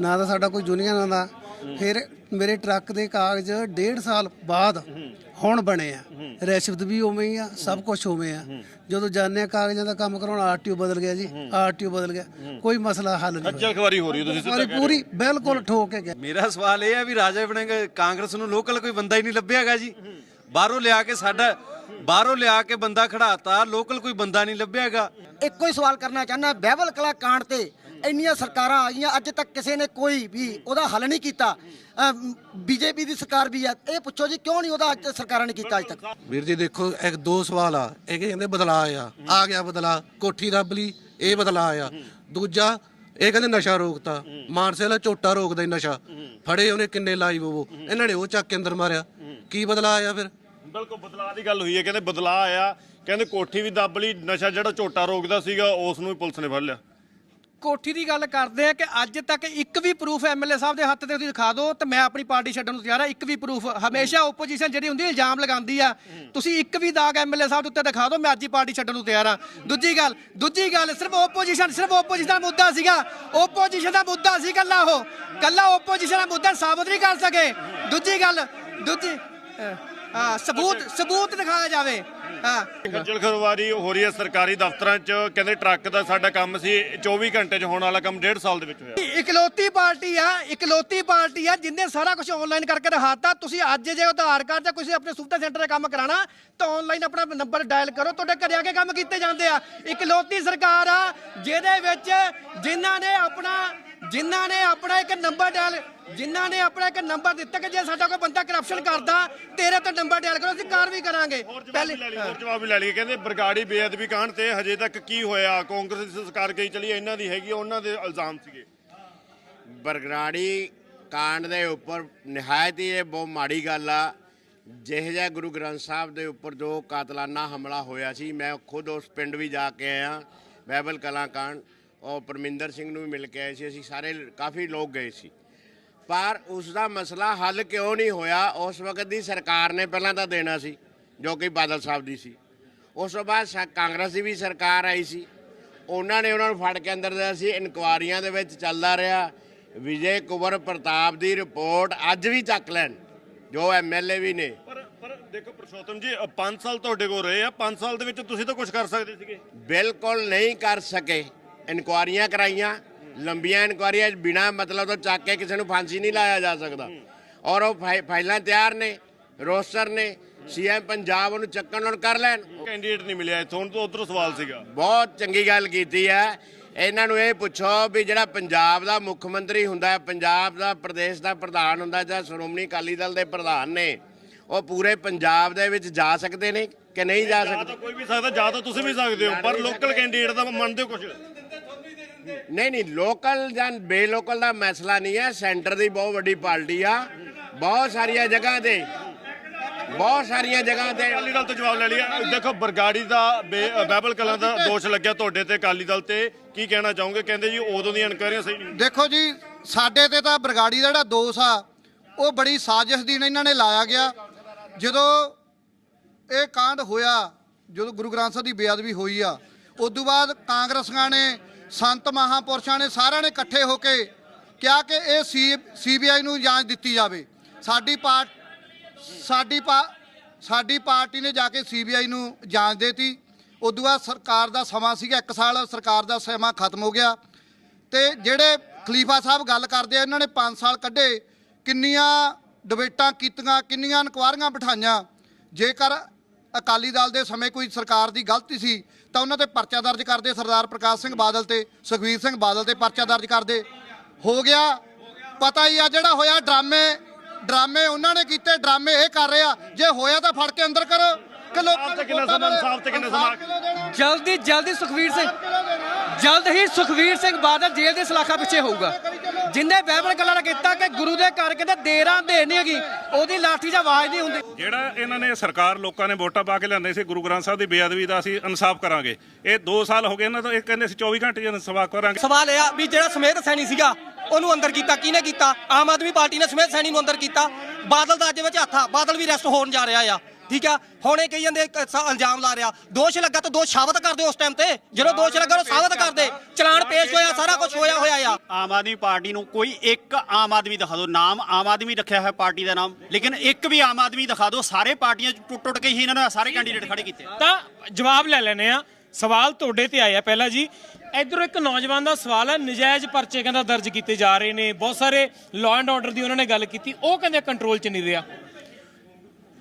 ਨਾ ਤਾਂ ਸਾਡਾ ਕੋਈ ਯੂਨੀਅਨ ਦਾ ਫਿਰ ਮੇਰੇ ਟਰੱਕ ਦੇ ਕਾਗਜ਼ ਡੇਢ ਸਾਲ ਬਾਅਦ ਹੁਣ ਬਣੇ ਆ। ਰਿਸ਼ਵਤ ਵੀ ਉਵੇਂ ਹੀ ਆ ਸਭ ਕੁਝ ਉਵੇਂ ਆ। ਜਦੋਂ ਜਾਣਿਆ ਕਾਗਜ਼ਾਂ ਦਾ ਕੰਮ ਕਰਾਉਣ ਆਰਟੀਓ ਬਦਲ ਗਿਆ ਜੀ ਆਰਟੀਓ ਬਦਲ ਗਿਆ। ਕੋਈ ਮਸਲਾ ਹੱਲ ਨਹੀਂ ਅੱਜਲ ਖਵਾਰੀ ਹੋ ਰਹੀ ਹੈ ਤੁਸੀਂ ਸਿੱਧਾ। ਪੂਰੀ ਬਿਲਕੁਲ ਠੋਕ ਕੇ ਗਿਆ ਮੇਰਾ ਸਵਾਲ ਇਹ ਹੈ ਵੀ ਰਾਜਾ ਬਣੇਗਾ ਕਾਂਗਰਸ ਨੂੰ ਲੋਕਲ ਕੋਈ ਬੰਦਾ ਹੀ ਨਹੀਂ ਲੱਭਿਆਗਾ ਜੀ। ਬਾਹਰੋਂ ਲਿਆ ਕੇ ਸਾਡਾ ਬਾਹਰੋਂ ਲਿਆ ਕੇ ਬੰਦਾ ਖੜਾਤਾ ਲੋਕਲ ਕੋਈ ਬੰਦਾ ਨਹੀਂ ਲੱਭਿਆਗਾ ਇੱਕੋ ਹੀ ਸਵਾਲ ਕਰਨਾ ਚਾਹੁੰਦਾ ਬਹਿਬਲ ਕਲਾ ਕਾਂਡ ਤੇ ਇੰਨੀਆਂ ਸਰਕਾਰਾਂ ਆਈਆਂ ਅੱਜ ਤੱਕ ਕਿਸੇ ਨੇ ਕੋਈ ਵੀ ਉਹਦਾ ਹੱਲ ਨਹੀਂ ਕੀਤਾ। ਬੀਜੇਪੀ ਦੀ ਸਰਕਾਰ ਵੀ ਆ। ਇਹ ਪੁੱਛੋ ਜੀ ਕਿਉਂ ਨਹੀਂ ਉਹਦਾ ਅੱਜ ਸਰਕਾਰਾਂ ਨੇ ਕੀਤਾ ਅੱਜ ਤੱਕ? ਵੀਰ ਜੀ ਦੇਖੋ ਇੱਕ ਦੋ ਸਵਾਲ ਆ। ਇਹ ਕਹਿੰਦੇ ਬਦਲਾ ਆ ਆ ਗਿਆ ਬਦਲਾ ਕੋਠੀ ਰੱਬ ਲਈ ਇਹ ਬਦਲਾ ਆ ਦੂਜਾ ਇਹ ਕਹਿੰਦੇ ਨਸ਼ਾ ਰੋਕਤਾ। ਮਾਨਸੇ ਵਾਲਾ ਝੋਟਾ ਰੋਕਦਾ ਹੀ ਨਸ਼ਾ। ਫੜੇ ਉਹਨੇ ਕਿੰਨੇ ਲਾਈਵ ਉਹ। ਇਹਨਾਂ ਨੇ ਉਹ ਚੱਕ ਕੇ ਅੰਦਰ ਮਾਰਿਆ। ਕੀ ਬਦਲਾ ਆਇਆ ਫਿਰ? ਬਿਲਕੁਲ ਬਦਲਾਅ ਦੀ ਗੱਲ ਹੋਈ ਹੈ। ਕਹਿੰਦੇ ਬਦਲਾਅ ਆਇਆ। ਕਹਿੰਦੇ ਕੋਠੀ ਵੀ ਦੱਬ ਲਈ ਨਸ਼ਾ ਜਿਹੜਾ ਝੋਟਾ ਰੋਕਦਾ ਸੀਗਾ ਉਸ ਨੂੰ ਵੀ ਪੁਲਿਸ ਨੇ ਫੜ ਲਿਆ। ਕੋਠੀ ਦੀ ਗੱਲ ਕਰਦੇ ਆ ਕਿ ਅੱਜ ਤੱਕ ਇੱਕ ਵੀ ਪ੍ਰੂਫ ਐਮਐਲਏ ਸਾਹਿਬ ਦੇ ਹੱਥ ਤੇ ਤੁਸੀਂ ਦਿਖਾ ਦਿਓ ਤੇ ਮੈਂ ਆਪਣੀ ਪਾਰਟੀ ਛੱਡਣ ਨੂੰ ਤਿਆਰ ਆ, ਇੱਕ ਵੀ ਪ੍ਰੂਫ ਹਮੇਸ਼ਾ ਓਪੋਜੀਸ਼ਨ ਜਿਹੜੀ ਹੁੰਦੀ ਹੈ, ਇਲਜ਼ਾਮ ਲਗਾਉਂਦੀ ਆ। ਤੁਸੀਂ ਇੱਕ ਵੀ ਦਾਗ ਐਮਐਲਏ ਸਾਹਿਬ ਦੇ ਉੱਤੇ ਦਿਖਾ ਦਿਓ, ਮੈਂ ਅੱਜ ਹੀ ਪਾਰਟੀ ਛੱਡਣ ਨੂੰ ਤਿਆਰ ਆ। ਦੂਜੀ ਗੱਲ ਦੂਜੀ ਗੱਲ, ਸਿਰਫ ਓਪੋਜੀਸ਼ਨ ਸਿਰਫ ਓਪੋਜੀਸ਼ਨ ਦਾ ਮੁੱਦਾ ਸੀਗਾ। ਓਪੋਜੀਸ਼ਨ ਦਾ ਮੁੱਦਾ ਸੀ ਕੱਲਾ ਉਹ। ਕੱਲਾ ਓਪੋਜੀਸ਼ਨ ਦਾ ਮੁੱਦਾ ਸਾਬਤ ਨਹੀਂ ਕਰ ਸਕੇ। ਦੂਜੀ ਗੱਲ, ਦੂਜੀ ਸਬੂਤ ਸਬੂਤ ਦਿਖਾਇਆ ਜਾਵੇ। ਖੱਜਲ ਖਰਵਾਰੀ ਹੋ ਰਹੀ ਹੈ ਸਰਕਾਰੀ ਦਫ਼ਤਰਾਂ 'ਚ। ਕਹਿੰਦੇ ਟਰੱਕ ਦਾ ਸਾਡਾ ਕੰਮ ਸੀ 24 ਘੰਟੇ 'ਚ ਹੋਣ ਵਾਲਾ ਕੰਮ 1.5 ਸਾਲ ਦੇ ਵਿੱਚ ਹੋਇਆ। ਇਕਲੌਤੀ ਪਾਰਟੀ ਆ ਇਕਲੌਤੀ ਪਾਰਟੀ ਆ ਜਿੰਨੇ ਸਾਰਾ ਕੁਝ ਆਨਲਾਈਨ ਕਰਕੇ ਦਿਖਾਤਾ। ਤੁਸੀਂ ਅੱਜ ਜੇ ਆਧਾਰ ਕਾਰਡ ਜਾਂ ਕਿਸੇ ਆਪਣੇ ਸੁਵਿਧਾ ਸੈਂਟਰ 'ਤੇ ਕੰਮ ਕਰਾਣਾ ਤਾਂ ਆਨਲਾਈਨ ਆਪਣਾ ਨੰਬਰ ਡਾਇਲ ਕਰੋ। ਤੁਹਾਡੇ ਘਰੇ ਆ ਕੇ ਕੰਮ ਕੀਤੇ ਜਾਂਦੇ ਆ। ਇਕਲੌਤੀ ਸਰਕਾਰ ਆ ਜਿਹਦੇ ਵਿੱਚ ਜਿਨ੍ਹਾਂ ਨੇ ਆਪਣਾ ਜਿਨ੍ਹਾਂ ਨੇ ਆਪਣਾ ਇੱਕ ਨੰਬਰ ਡਾਇਲ ਜਿਨ੍ਹਾਂ ਨੇ ਆਪਣਾ ਇੱਕ ਨੰਬਰ ਦਿੱਤਾ ਕਿ ਜੇ ਸਾਡਾ ਕੋਈ ਬੰਦਾ ਕਰਪਸ਼ਨ ਕਰਦਾ ਤੇਰੇ ਤੋਂ ਨੰਬਰ ਡਾਇਲ ਕਰੋ ਅਸੀਂ ਕਾਰਵਾਈ ਕਰਾਂਗੇ। ਹੋਰ ਜਵਾਬ ਵੀ ਲੈ ਲਈ ਹੋਰ ਜਵਾਬ ਵੀ ਲੈ ਲਈ ਕਹਿੰਦੇ ਬਰਗਾੜੀ ਬੇਅਦਬੀ ਕਾਂਡ ਤੇ ਹਜੇ ਤੱਕ ਕੀ ਹੋਇਆ? ਕਾਂਗਰਸ ਦੀ ਸਰਕਾਰ ਗਈ ਚਲੀ ਇਹਨਾਂ ਦੀ ਹੈਗੀ ਉਹਨਾਂ ਦੇ ਇਲਜ਼ਾਮ ਸੀਗੇ। ਬਰਗਰਾੜੀ ਕਾਂਡ ਦੇ ਉੱਪਰ ਨਿਹਾਇਤ ਹੀ ਇਹ ਬਹੁਤ ਮਾੜੀ ਗੱਲ ਆ। ਜਿਹੋ ਜਿਹਾ ਗੁਰੂ ਗ੍ਰੰਥ ਸਾਹਿਬ ਦੇ ਉੱਪਰ ਜੋ ਕਾਤਲਾਨਾ ਹਮਲਾ ਹੋਇਆ ਸੀ ਮੈਂ ਖੁਦ ਉਸ ਪਿੰਡ ਵੀ ਜਾ ਕੇ ਆਇਆ ਬਹਿਬਲ ਕਲਾਂ ਕਾਂਡ। ਔਰ ਪਰਮਿੰਦਰ ਸਿੰਘ ਨੂੰ ਵੀ ਮਿਲ ਕੇ ਆਏ ਸੀ ਅਸੀਂ ਸਾਰੇ ਕਾਫੀ ਲੋਕ ਗਏ ਸੀ। ਪਰ ਉਸ ਦਾ ਮਸਲਾ ਹੱਲ ਕਿਉਂ ਨਹੀਂ ਹੋਇਆ ਉਸ ਵਕਤ ਦੀ ਸਰਕਾਰ ਨੇ ਪਹਿਲਾਂ ਤਾਂ ਦੇਣਾ ਸੀ ਜੋ ਕਿ ਬਾਦਲ ਸਾਹਿਬ ਦੀ ਸੀ। ਉਸ ਤੋਂ ਬਾਅਦ ਕਾਂਗਰਸ ਦੀ ਵੀ ਸਰਕਾਰ ਆਈ ਸੀ। ਉਹਨਾਂ ਨੇ ਉਹਨਾਂ ਨੂੰ ਫੜ ਕੇ ਅੰਦਰ ਦਿੱਤਾ ਸੀ ਇਨਕੁਆਰੀਆਂ ਦੇ ਵਿੱਚ ਚੱਲਦਾ ਰਿਹਾ। ਵਿਜੇ ਕੁਵਰ ਪ੍ਰਤਾਪ ਦੀ ਰਿਪੋਰਟ ਅੱਜ ਵੀ ਚੱਕ ਲੈਣ ਜੋ ਐਮਐਲਏ ਵੀ ਨੇ। ਪਰ ਪਰ ਦੇਖੋ ਪ੍ਰਸ਼ੋਤਮ ਜੀ 5 ਸਾਲ ਤੁਹਾਡੇ ਕੋਲ ਰਹੇ ਆ 5 ਸਾਲ ਦੇ ਵਿੱਚ ਤੁਸੀਂ ਤਾਂ ਕੁਝ ਕਰ ਸਕਦੇ ਸੀਗੇ। ਬਿਲਕੁਲ ਨਹੀਂ ਕਰ ਸਕੇ। ਇਨਕੁਆਰੀਆਂ ਕਰਾਈਆਂ ਲੰਬੀਆਂ ਇਨਕੁਆਰੀਆਂ ਬਿਨਾ ਮਤਲਬ ਤੋਂ ਚੱਕ ਕੇ ਕਿਸੇ ਨੂੰ ਫਾਂਸੀ ਨਹੀਂ ਲਾਇਆ ਜਾ ਸਕਦਾ। ਔਰ ਉਹ ਫਾਈ- ਫਾਈਲਾਂ ਤਿਆਰ ਨੇ ਰੋਸਟਰ ਨੇ ਸੀਐਮ ਪੰਜਾਬ ਉਹਨੂੰ ਚੱਕਣ ਨੂੰ ਕਰ ਲੈਣ। ਕੈਂਡੀਡੇਟ ਨਹੀਂ ਮਿਲਿਆ ਇੱਥੋਂ ਤੋਂ ਉਧਰੋਂ ਸਵਾਲ ਸੀਗਾ। ਬਹੁਤ ਚੰਗੀ ਗੱਲ ਕੀਤੀ ਹੈ। ਇਹਨਾਂ ਨੂੰ ਇਹ ਪੁੱਛੋ ਵੀ ਜਿਹੜਾ ਪੰਜਾਬ ਦਾ ਮੁੱਖ ਮੰਤਰੀ ਹੁੰਦਾ ਹੈ ਪੰਜਾਬ ਦਾ ਪ੍ਰਦੇਸ਼ ਦਾ ਪ੍ਰਧਾਨ ਹੁੰਦਾ ਜਾਂ ਸ਼੍ਰੋਮਣੀ ਅਕਾਲੀ ਦਲ ਦੇ ਪ੍ਰਧਾਨ ਨੇ ਉਹ ਪੂਰੇ ਪੰਜਾਬ ਦੇ ਵਿੱਚ ਜਾ ਸਕਦੇ ਨੇ ਕਿ ਨਹੀਂ ਜਾ ਸਕਦੇ? ਤਾਂ ਕੋਈ ਵੀ ਸਕਦਾ ਜਾਂ ਤਾਂ ਤੁਸੀਂ ਵੀ ਸਕਦੇ ਹੋ ਪਰ ਲੋਕਲ ਕੈਂਡੀਡੇਟ ਦਾ ਮੰਨਦੇ ਹੋ ਕੁਝ ਨਹੀਂ ਨਹੀਂ ਲੋਕਲ ਜਾਂ ਬੇਲੋਕਲ ਦਾ ਮਸਲਾ ਨਹੀਂ ਹੈ। ਸੈਂਟਰ ਦੀ ਬਹੁਤ ਵੱਡੀ ਪਾਰਟੀ ਆ। ਬਹੁਤ ਸਾਰੀਆਂ ਜਗ੍ਹਾ ਤੇ ਬਹੁਤ ਸਾਰੀਆਂ ਜਗ੍ਹਾ ਤੇ ਅਕਾਲੀ ਦਲ ਤੋਂ ਜਵਾਬ ਲੈ ਲਿਆ ਦੇਖੋ ਬਰਗਾੜੀ ਦਾ ਬਾਈਬਲ ਕਲਾਂ ਦਾ ਦੋਸ਼ ਲੱਗਿਆ ਤੁਹਾਡੇ ਤੇ ਅਕਾਲੀ ਦਲ ਤੇ। ਕੀ ਕਹਿਣਾ ਚਾਹੋਗੇ? ਕਹਿੰਦੇ ਜੀ ਉਦੋਂ ਦੀਆਂ ਇਨਕੁਆਇਰੀਆਂ ਸਹੀ ਨਹੀਂ। ਦੇਖੋ ਜੀ ਸਾਡੇ ਤੇ ਤਾਂ ਬਰਗਾੜੀ ਦਾ ਜਿਹੜਾ ਦੋਸ਼ ਆ ਉਹ ਬੜੀ ਸਾਜ਼ਿਸ਼ ਦੀ ਇਹਨਾਂ ਨੇ ਲਾਇਆ ਗਿਆ। ਜਦੋਂ ਇਹ ਕਾਂਡ ਹੋਇਆ ਜਦੋਂ ਗੁਰੂ ਗ੍ਰੰਥ ਸਾਹਿਬ ਦੀ ਬੇਅਦਬੀ ਹੋਈ ਆ ਉਸ ਤੋਂ ਬਾਅਦ ਕਾਂਗਰਸੀਆਂ ਨੇ ਸੰਤ ਮਹਾਪੁਰਸ਼ਾਂ ਨੇ ਸਾਰਿਆਂ ਨੇ ਇਕੱਠੇ ਹੋ ਕੇ ਕਿਹਾ ਕਿ ਇਹ ਸੀ, ਸੀਬੀਆਈ ਨੂੰ ਜਾਂਚ ਦਿੱਤੀ ਜਾਵੇ। ਸਾਡੀ ਪਾਰਟ, ਸਾਡੀ ਪਾ, ਸਾਡੀ ਪਾਰਟੀ ਨੇ ਜਾ ਕੇ ਸੀਬੀਆਈ ਨੂੰ ਜਾਂਚ ਦੇਤੀ। ਉਦੋਂ ਬਾਅਦ ਸਰਕਾਰ ਦਾ ਸਮਾਂ ਸੀਗਾ 1 ਸਾਲ ਸਰਕਾਰ ਦਾ ਸਮਾਂ ਖਤਮ ਹੋ ਗਿਆ। ਤੇ ਜਿਹੜੇ ਖਲੀਫਾ ਸਾਹਿਬ ਗੱਲ ਕਰਦੇ ਆ, ਇਹਨਾਂ ਨੇ 5 ਸਾਲ ਕੱਢੇ। ਕਿੰਨੀਆਂ ਡਿਬੇਟਾਂ ਕੀਤੀਆਂ, ਕਿੰਨੀਆਂ ਇਨਕੁਆਰੀਆਂ ਬਿਠਾਈਆਂ। ਜੇਕਰ ਅਕਾਲੀ ਦਲ ਦੇ ਸਮੇਂ ਕੋਈ ਸਰਕਾਰ ਦੀ ਗਲਤੀ ਸੀ ਤਾਂ ਉਹਨਾਂ ਤੇ ਪਰਚਾ ਦਰਜ ਕਰਦੇ ਸਰਦਾਰ ਪ੍ਰਕਾਸ਼ ਸਿੰਘ ਬਾਦਲ ਤੇ ਸੁਖਵੀਰ ਸਿੰਘ ਬਾਦਲ ਤੇ ਪਰਚਾ ਦਰਜ ਕਰਦੇ। ਹੋ ਗਿਆ, ਪਤਾ ਹੀ ਆ ਜਿਹੜਾ ਹੋਇਆ ਡਰਾਮੇ ਡਰਾਮੇ ਉਹਨਾਂ ਨੇ ਕੀਤੇ, ਡਰਾਮੇ ਇਹ ਕਰ ਰਹੇ ਆ, ਜੇ ਹੋਇਆ ਤਾਂ ਫੜ ਕੇ ਅੰਦਰ ਕਰੋ। ਕਿ ਲੋਕਾਂ ਤੇ ਕਿੰਨਾ ਸਮਾਂ ਇਨਸਾਫ ਤੇ ਕਿੰਨਾ ਸਮਾਂ ਜਲਦੀ ਜਲਦੀ ਸੁਖਵੀਰ ਸਿੰਘ। ਜਲਦ ਹੀ ਸੁਖਵੀਰ ਸਿੰਘ ਬਾਦਲ ਜੇਲ੍ਹ ਦੇ ਸਲਾਖਾ ਪਿੱਛੇ ਹੋਊਗਾ। ਜਿੰਨੇ ਬਾਈਬਲ ਕਲਰ ਕੀਤਾ ਕਿ ਗੁਰੂ ਦੇ ਘਰ ਕਹਿੰਦੇ ਦੇਰਾਂ ਦੇ ਨਹੀਂ ਹੈਗੀ ਉਹਦੀ ਲਾਠੀ ਜਾਂ ਆਵਾਜ਼ ਨਹੀਂ ਹੁੰਦੀ। ਜਿਹੜਾ ਇਹਨਾਂ ਨੇ ਸਰਕਾਰ ਲੋਕਾਂ ਨੇ ਵੋਟਾਂ ਪਾ ਕੇ ਲਿਆਂਦੇ ਸੀ ਗੁਰੂ ਗ੍ਰੰਥ ਸਾਹਿਬ ਦੀ ਬੇਅਦਬੀ ਦਾ ਅਸੀਂ ਇਨਸਾਫ ਕਰਾਂਗੇ। ਇਹ 2 ਸਾਲ ਹੋ ਗਏ ਇਹਨਾਂ ਤੋਂ ਇਹ ਕਹਿੰਦੇ ਸੀ 24 ਘੰਟੇ ਚ ਇਨਸਾਫ ਕਰਾਂਗੇ। ਸਵਾਲ ਇਹ ਆ ਵੀ ਜਿਹੜਾ ਸਮੇਤ ਸੈਣੀ ਸੀਗਾ ਉਹਨੂੰ ਅੰਦਰ ਕੀਤਾ ਕਿਹਨੇ ਕੀਤਾ? ਆਮ ਆਦਮੀ ਪਾਰਟੀ ਨੇ ਸਮੇਤ ਸੈਣੀ ਨੂੰ ਅੰਦਰ ਕੀਤਾ। ਬਾਦਲ ਦਾ ਅੱਜ ਵਿੱਚ ਹੱਥ ਆ ਬਾਦਲ ਵੀ ਅਰੈਸਟ ਹੋਣ ਜਾ ਰਿਹਾ ਆ। ਠੀਕ ਆ? ਹੁਣ ਇਹ ਕਹੀ ਜਾਂਦੇ ਇੱਕ ਸ- ਇਲਜ਼ਾਮ ਲਾ ਰਿਹਾ। ਦੋਸ਼ ਲੱਗਾ ਤਾਂ ਦੋਸ਼ ਸਾਬਤ ਕਰ ਦਿਓ ਉਸ ਟਾਈਮ ਤੇ। ਜਦੋਂ ਦੋਸ਼ ਲੱਗਾ ਉਹ ਸਾਬਤ ਕਰ ਦੇ। ਚਲਾਨ ਪੇਸ਼ ਹੋਇਆ ਸਾਰਾ ਕੁਝ ਹੋਇਆ ਹੋਇਆ ਆ। ਆਮ ਆਦਮੀ ਪਾਰਟੀ ਨੂੰ ਕੋਈ ਇੱਕ ਆਮ ਆਦਮੀ ਦਿਖਾ ਦਿਓ। ਨਾਮ ਆਮ ਆਦਮੀ ਰੱਖਿਆ ਹੋਇਆ ਪਾਰਟੀ ਦਾ ਨਾਮ। ਲੇਕਿਨ ਇੱਕ ਵੀ ਆਮ ਆਦਮੀ ਦਿਖਾ ਦਿਓ। ਸਾਰੇ ਪਾਰਟੀਆਂ 'ਚ ਟੁੱਟ ਟੁੱਟ ਕੇ ਹੀ ਇਹਨਾਂ ਨੇ ਸਾਰੇ ਕੈਂਡੀਡੇਟ ਖੜੇ ਕੀਤੇ। ਤਾਂ ਜਵਾਬ ਲੈ ਲੈਨੇ ਆ ਸਵਾਲ ਤੁਹਾਡੇ ਤੇ ਆਇਆ ਪਹਿਲਾਂ ਜੀ। ਇਧਰੋਂ ਇੱਕ ਨੌਜਵਾਨ ਦਾ ਸਵਾਲ ਹੈ। ਨਜਾਇਜ਼ ਪਰਚੇ ਕਹਿੰਦਾ ਦਰਜ ਕੀਤੇ ਜਾ ਰਹੇ ਨੇ। ਬਹੁਤ ਸਾਰੇ ਲਾਅ ਐਂਡ ਆਰਡਰ ਦੀ ਉਹਨਾਂ ਨੇ ਗੱਲ ਕੀਤੀ। ਉਹ ਕਹਿੰਦੇ ਕੰਟਰੋਲ 'ਚ ਨਹੀਂ ਰਿਹਾ।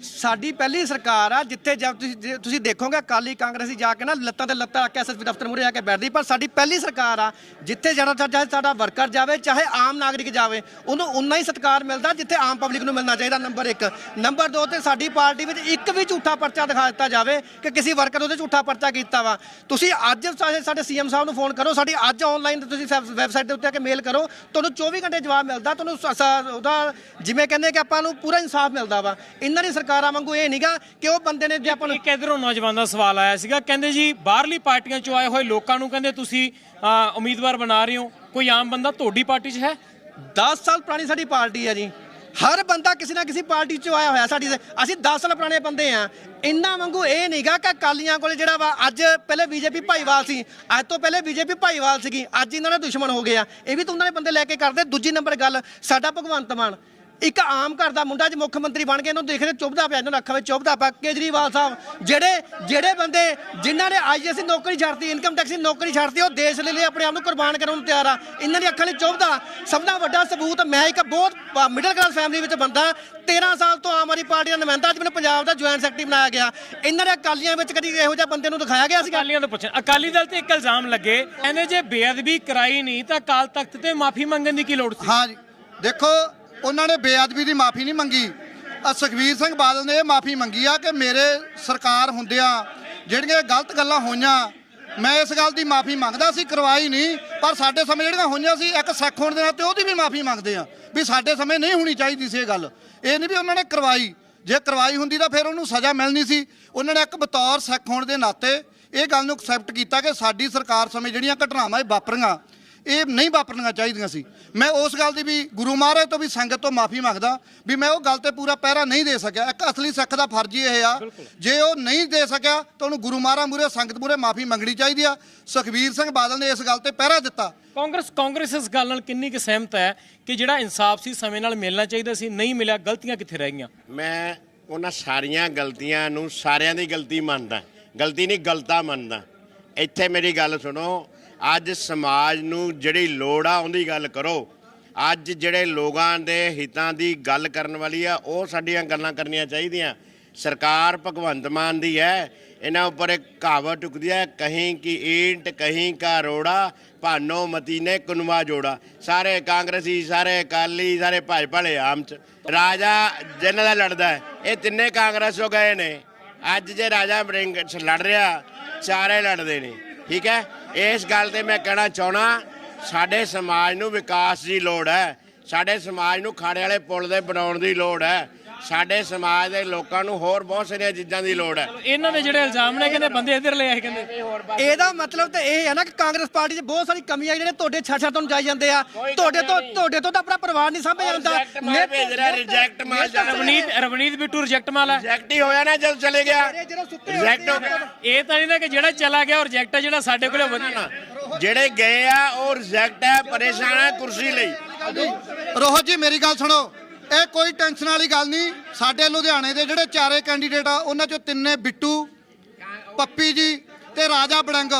ਸਾਡੀ ਪਹਿਲੀ ਸਰਕਾਰ ਆ, ਜਿੱਥੇ ਜਦ ਤੁਸੀਂ ਜੇ ਤੁਸੀਂ ਦੇਖੋਗੇ, ਅਕਾਲੀ ਕਾਂਗਰਸੀ ਜਾ ਕੇ ਨਾ ਲੱਤਾਂ ਤੇ ਲੱਤਾਂ ਆ ਕੇ ਐਸਐਸਪੀ ਦਫ਼ਤਰ ਮੂਹਰੇ ਆ ਕੇ ਬੈਠਦੀ, ਪਰ ਸਾਡੀ ਪਹਿਲੀ ਸਰਕਾਰ ਆ, ਜਿੱਥੇ ਜਿਹੜਾ ਚਾਹੇ ਸਾਡਾ ਵਰਕਰ ਜਾਵੇ, ਚਾਹੇ ਆਮ ਨਾਗਰਿਕ ਜਾਵੇ, ਉਹਨੂੰ ਉਨਾ ਹੀ ਸਤਿਕਾਰ ਮਿਲਦਾ ਜਿੱਥੇ ਆਮ ਪਬਲਿਕ ਨੂੰ ਮਿਲਣਾ ਚਾਹੀਦਾ, ਨੰਬਰ 1 ਨੰਬਰ 2 ਤੇ ਸਾਡੀ ਪਾਰਟੀ ਵਿੱਚ ਇੱਕ ਵੀ ਝੂਠਾ ਪਰਚਾ ਦਿਖਾ ਦਿੱਤਾ ਜਾਵੇ ਕਿ ਕਿਸੇ ਵਰਕਰ ਉਹਦੇ ਝੂਠਾ ਪਰਚਾ ਕੀਤਾ ਵਾ। ਤੁਸੀਂ ਅੱਜ ਸਾਡੇ ਸਾਡੇ ਸੀਐਮ ਸਾਹਿਬ ਨੂੰ ਫੋਨ ਕਰੋ, ਸਾਡੀ ਅੱਜ ਆਨਲਾਈਨ ਤੁਸੀਂ ਵੈਬਸਾਈਟ ਦੇ ਉੱਤੇ ਆ ਕੇ ਮੇਲ ਕਰੋ, ਤੁਹਾਨੂੰ 24 ਘੰਟੇ ਜਵਾਬ ਮਿਲਦਾ, ਤੁਹਾਨੂੰ ਸ- ਉਹਦਾ ਜਿਵੇਂ ਕਹਿੰਦੇ ਕਿ ਆਪਾਂ ਨੂੰ ਪੂਰਾ ਇਨਸਾਫ ਮਿਲਦਾ ਵਾ। ਇਹਨਾਂ ਦੀ ਸਰਕਾਰ ਵਾਂਗੂ ਇਹ ਨਹੀਂਗਾ ਕਿ ਉਹ ਬੰਦੇ ਨੇ ਜੇ ਆਪਾਂ ਨੂੰ ਇੱਕ ਇਧਰੋਂ ਨੌਜਵਾਨ ਦਾ ਸਵਾਲ ਆਇਆ ਸੀਗਾ ਕਹਿੰਦੇ ਜੀ ਬਾਹਰਲੀ ਪਾਰਟੀਆਂ 'ਚੋਂ ਆਏ ਹੋਏ ਲੋਕਾਂ ਨੂੰ ਕਹਿੰਦੇ ਤੁਸੀਂ ਉਮੀਦਵਾਰ ਬਣਾ ਰਹੇ ਹੋ ਕੋਈ ਆਮ ਬੰਦਾ ਤੁਹਾਡੀ ਪਾਰਟੀ 'ਚ ਹੈ? 10 ਸਾਲ ਪੁਰਾਣੀ ਸਾਡੀ ਪਾਰਟੀ ਹੈ ਜੀ। ਹਰ ਬੰਦਾ ਕਿਸੇ ਨਾ ਕਿਸੇ ਪਾਰਟੀ ਚੋਂ ਆਇਆ ਹੋਇਆ ਸਾਡੀ ਅਸੀਂ 10 ਸਾਲ ਪੁਰਾਣੇ ਬੰਦੇ ਆ ਇੰਨਾ ਵਾਂਗੂ ਇਹ ਨਹੀਂਗਾ ਕਿ ਅਕਾਲੀਆਂ ਕੋਲੇ ਜਿਹੜਾ ਵਾ ਅੱਜ ਪਹਿਲੇ ਬੀਜੇਪੀ ਭਾਈਵਾਲ ਸੀ ਅੱਜ ਤੋਂ ਪਹਿਲੇ ਬੀਜੇਪੀ ਭਾਈਵਾਲ ਸੀਗੀ ਅੱਜ ਇਹਨਾਂ ਦੇ ਦੁਸ਼ਮਣ ਹੋ ਗਏ ਆ ਇਹ ਵੀ ਤਾਂ ਉਹਨਾਂ ਦੇ ਬੰਦੇ ਲੈ ਕੇ ਕਰਦੇ ਦੂਜੀ ਨੰਬਰ ਗੱਲ ਸਾਡਾ ਭਗਵੰਤ ਮਾਨ। ਇੱਕ ਆਮ ਘਰ ਦਾ ਮੁੰਡਾ ਅੱਜ ਮੁੱਖ ਮੰਤਰੀ ਬਣ ਕੇ ਇਹਨੂੰ ਦੇਖਦੇ ਚੁੱਭਦਾ ਪਿਆ ਇਹਨਾਂ ਨੂੰ ਅੱਖਾਂ ਵਿੱਚ ਚੁੱਭਦਾ ਪਿਆ। ਕੇਜਰੀਵਾਲ ਸਾਹਿਬ ਜਿਹੜੇ ਜਿਹੜੇ ਬੰਦੇ ਜਿਨ੍ਹਾਂ ਨੇ ਆਈਐਸ ਦੀ ਨੌਕਰੀ ਛੱਡਤੀ ਇਨਕਮ ਟੈਕਸ ਦੀ ਨੌਕਰੀ ਛੱਡਤੀ ਉਹ ਦੇਸ਼ ਲਈ ਆਪਣੇ ਆਪ ਨੂੰ ਕੁਰਬਾਨ ਕਰਨ ਨੂੰ ਤਿਆਰ ਆ। ਇਹਨਾਂ ਦੀ ਅੱਖਾਂ ਲਈ ਚੁੱਭਦਾ। ਸਭ ਤੋਂ ਵੱਡਾ ਸਬੂਤ ਮੈਂ ਇੱਕ ਬਹੁਤ ਮਿਡਲ ਕਲਾਸ ਫੈਮਿਲੀ ਵਿੱਚ ਬੰਦਾ 13 ਸਾਲ ਤੋਂ ਆਮ ਆਦਮੀ ਪਾਰਟੀ ਦਾ ਨੁਮਾਇੰਦਾ ਅੱਜ ਮੈਨੂੰ ਪੰਜਾਬ ਦਾ ਜੁਆਇੰਟ ਸੈਕਟਰੀ ਬਣਾਇਆ ਗਿਆ। ਇਹਨਾਂ ਦੇ ਅਕਾਲੀਆਂ ਵਿੱਚ ਕਦੀ ਇਹੋ ਜਿਹੇ ਬੰਦੇ ਨੂੰ ਦਿਖਾਇਆ ਗਿਆ ਸੀਗਾ? ਅਕਾਲੀਆਂ ਤੋਂ ਪੁੱਛਣ ਅਕਾਲੀ ਦਲ ਤੇ ਇੱਕ ਇਲਜ਼ਾਮ ਲੱਗੇ। ਕਹਿੰਦੇ ਜੇ ਬੇਅਦਬੀ ਕਰਾਈ ਨਹੀਂ ਤਾਂ ਅਕਾਲ ਤਖਤ ਤੇ ਮਾਫੀ ਮੰਗਣ ਦੀ ਕੀ ਲੋੜ ਸੀ? ਹਾਂ ਜੀ। ਦੇਖੋ ਉਹਨਾਂ ਨੇ ਬੇਅਦਬੀ ਦੀ ਮਾਫੀ ਨਹੀਂ ਮੰਗੀ। ਅ ਸੁਖਵੀਰ ਸਿੰਘ ਬਾਦਲ ਨੇ ਇਹ ਮਾਫੀ ਮੰਗੀ ਆ ਕਿ ਮੇਰੇ ਸਰਕਾਰ ਹੁੰਦਿਆਂ ਜਿਹੜੀਆਂ ਗਲਤ ਗੱਲਾਂ ਹੋਈਆਂ, ਮੈਂ ਇਸ ਗੱਲ ਦੀ ਮਾਫੀ ਮੰਗਦਾ ਸੀ, ਕਰਵਾਈ ਨਹੀਂ, ਪਰ ਸਾਡੇ ਸਮੇਂ ਜਿਹੜੀਆਂ ਹੋਈਆਂ ਸੀ, ਇੱਕ ਸਿੱਖ ਹੋਣ ਦੇ ਨਾਤੇ ਉਹਦੀ ਵੀ ਮਾਫੀ ਮੰਗਦੇ ਆ ਵੀ ਸਾਡੇ ਸਮੇਂ ਨਹੀਂ ਹੋਣੀ ਚਾਹੀਦੀ ਸੀ ਇਹ ਗੱਲ। ਇਹ ਨਹੀਂ ਵੀ ਉਹਨਾਂ ਨੇ ਕਰਵਾਈ। ਜੇ ਕਰਵਾਈ ਹੁੰਦੀ ਤਾਂ ਫਿਰ ਉਹਨੂੰ ਸਜ਼ਾ ਮਿਲਣੀ ਸੀ। ਉਹਨਾਂ ਨੇ ਇੱਕ ਬਤੌਰ ਸਿੱਖ ਹੋਣ ਦੇ ਨਾਤੇ ਇਹ ਗੱਲ ਨੂੰ ਐਕਸੈਪਟ ਕੀਤਾ ਕਿ ਸਾਡੀ ਸਰਕਾਰ ਸਮੇਂ ਜਿਹੜੀਆਂ ਘਟਨਾਵਾਂ ਇਹ ਵਾਪਰੀਆਂ ਇਹ ਨਹੀਂ ਵਾਪਰਨੀਆਂ ਚਾਹੀਦੀਆਂ ਸੀ। ਮੈਂ ਉਸ ਗੱਲ ਦੀ ਵੀ ਗੁਰੂ ਮਹਾਰਾਜ ਤੋਂ ਵੀ ਸੰਗਤ ਤੋਂ ਮਾਫੀ ਮੰਗਦਾ ਵੀ ਮੈਂ ਉਹ ਗੱਲ ਤੇ ਪੂਰਾ ਪਹਿਰਾ ਨਹੀਂ ਦੇ ਸਕਿਆ। ਇੱਕ ਅਸਲੀ ਸਿੱਖ ਦਾ ਫਰਜ਼ ਹੀ ਇਹ ਆ ਜੇ ਉਹ ਨਹੀਂ ਦੇ ਸਕਿਆ ਤਾਂ ਉਹਨੂੰ ਗੁਰੂ ਮਹਾਰਾਜ ਮੂਰੇ ਸੰਗਤ ਮੂਰੇ ਮਾਫੀ ਮੰਗਣੀ ਚਾਹੀਦੀ ਆ। ਸੁਖਵੀਰ ਸਿੰਘ ਬਾਦਲ ਨੇ ਇਸ ਗੱਲ ਤੇ ਪਹਿਰਾ ਦਿੱਤਾ। ਕਾਂਗਰਸ ਕਾਂਗਰਸ ਇਸ ਗੱਲ ਨਾਲ ਕਿੰਨੀ ਕੁ ਸਹਿਮਤ ਹੈ ਕਿ ਜਿਹੜਾ ਇਨਸਾਫ ਸੀ ਸਮੇਂ ਨਾਲ ਮਿਲਣਾ ਚਾਹੀਦਾ ਸੀ ਨਹੀਂ ਮਿਲਿਆ ਗਲਤੀਆਂ ਕਿੱਥੇ ਰਹਿ ਗਈਆਂ? ਮੈਂ ਉਹਨਾਂ ਸਾਰੀਆਂ ਗਲਤੀਆਂ ਨੂੰ ਸਾਰਿਆਂ ਦੀ ਗਲਤੀ ਮੰਨਦਾ। ਗਲਤੀ ਨਹੀਂ ਗਲਤਾ ਮੰਨਦਾ। ਇੱਥੇ ਮੇਰੀ ਗੱਲ ਸੁਣੋ ਅੱਜ ਸਮਾਜ ਨੂੰ ਜਿਹੜੀ ਲੋੜ ਆ, ਉਹਦੀ ਗੱਲ ਕਰੋ। ਅੱਜ ਜਿਹੜੇ ਲੋਕਾਂ ਦੇ ਹਿੱਤਾਂ ਦੀ ਗੱਲ ਕਰਨ ਵਾਲੀ ਆ, ਉਹ ਸਾਡੀਆਂ ਗੱਲਾਂ ਕਰਨੀਆਂ ਚਾਹੀਦੀਆਂ। ਸਰਕਾਰ ਭਗਵੰਤ ਮਾਨ ਦੀ ਹੈ, ਇਹਨਾਂ ਉੱਪਰ ਇੱਕ ਕਹਾਵਤ ਟੁਕਦੀ ਹੈ ਕਹੀਂ ਕੀ ਈਂਟ, ਕਹੀਂ ਕਾ ਰੋੜਾ, ਭਾਨੋ ਮਤੀ ਨੇ ਕੁਨਵਾ ਜੋੜਾ। ਸਾਰੇ ਕਾਂਗਰਸੀ, ਸਾਰੇ ਅਕਾਲੀ, ਸਾਰੇ ਭਾਜਪਾ ਵਾਲੇ ਆਮ ਚ। ਰਾਜਾ ਜਿਹਨਾਂ ਦਾ ਲੜਦਾ ਹੈ, ਇਹ ਤਿੰਨੇ ਕਾਂਗਰਸ ਹੋ ਗਏ ਨੇ। ਅੱਜ ਜੇ ਰਾਜਾ ਬਰਿੰਗ ਲੜ ਰਿਹਾ, ਚਾਰੇ ਲੜਦੇ ਨੇ। ਠੀਕ ਹੈ? ਇਸ ਗੱਲ ਤੇ ਮੈਂ ਕਹਿਣਾ ਚਾਹਣਾ ਸਾਡੇ ਸਮਾਜ ਨੂੰ ਵਿਕਾਸ ਦੀ ਲੋੜ ਹੈ। ਸਾਡੇ ਸਮਾਜ ਨੂੰ ਖਾੜੇ ਵਾਲੇ ਪੁਲ ਦੇ ਬਣਾਉਣ ਦੀ ਲੋੜ ਹੈ। ਸਾਡੇ ਸਮਾਜ ਦੇ ਲੋਕਾਂ ਨੂੰ ਹੋਰ ਬਹੁਤ ਸਾਰੀਆਂ ਚੀਜ਼ਾਂ ਦੀ ਲੋੜ ਹੈ। ਇਹਨਾਂ ਦੇ ਜਿਹੜੇ ਇਲਜ਼ਾਮ ਨੇ ਕਹਿੰਦੇ ਬੰਦੇ ਇੱਧਰ ਲੈ ਆਏ ਕਹਿੰਦੇ। ਇਹਦਾ ਮਤਲਬ ਤਾਂ ਇਹ ਹੈ ਨਾ ਕਿ ਕਾਂਗਰਸ ਪਾਰਟੀ 'ਚ ਬਹੁਤ ਸਾਰੀ ਕਮੀਆਂ ਜਿਹੜੇ ਤੁਹਾਡੇ ਛੱਡ ਛੱਡ ਤੋਂ ਜਾਈ ਜਾਂਦੇ ਆ। ਤੁਹਾਡੇ ਤੋਂ ਤੁਹਾਡੇ ਤੋਂ ਤਾਂ ਆਪਣਾ ਪਰਿਵਾਰ ਨਹੀਂ ਸਾਂਭਿਆ ਜਾਂਦਾ। ਰਿਜੈਕਟ ਮਾਲ ਭੇਜ ਰਿਹਾ ਰਿਜੈਕਟ ਮਾਲ। ਰਵਨੀਤ ਰਵਨੀਤ ਬਿੱਟੂ ਰਿਜੈਕਟ ਮਾਲ ਹੈ। ਰਿਜੈਕਟ ਹੀ ਹੋਇਆ ਨਾ ਜਦ ਚਲੇ ਗਿਆ। ਰਿਜੈਕਟ ਹੋ ਗਿਆ। ਇਹ ਤਾਂ ਨਹੀਂ ਨਾ ਕਿ ਜਿਹੜਾ ਚਲਾ ਗਿਆ ਉਹ ਰਿਜੈਕਟ ਹੈ ਜਿਹੜਾ ਸਾਡੇ ਕੋਲੇ ਵਧੀਆ। ਜਿਹੜੇ ਗਏ ਆ ਉਹ ਰਿਜੈਕਟ ਹੈ ਪਰੇਸ਼ਾਨ ਹੈ ਕੁਰਸੀ ਲਈ। ਰੋਹਤ ਜੀ ਮੇਰੀ ਗੱਲ ਸੁਣੋ। ਇਹ ਕੋਈ ਟੈਨਸ਼ਨ ਵਾਲੀ ਗੱਲ ਨਹੀਂ। ਸਾਡੇ ਲੁਧਿਆਣੇ ਦੇ ਜਿਹੜੇ ਚਾਰੇ ਕੈਂਡੀਡੇਟ ਆ, ਉਹਨਾਂ ਚੋਂ ਤਿੰਨੇ ਬਿੱਟੂ, ਪੱਪੀ ਜੀ ਤੇ ਰਾਜਾ ਬੜੰਗ।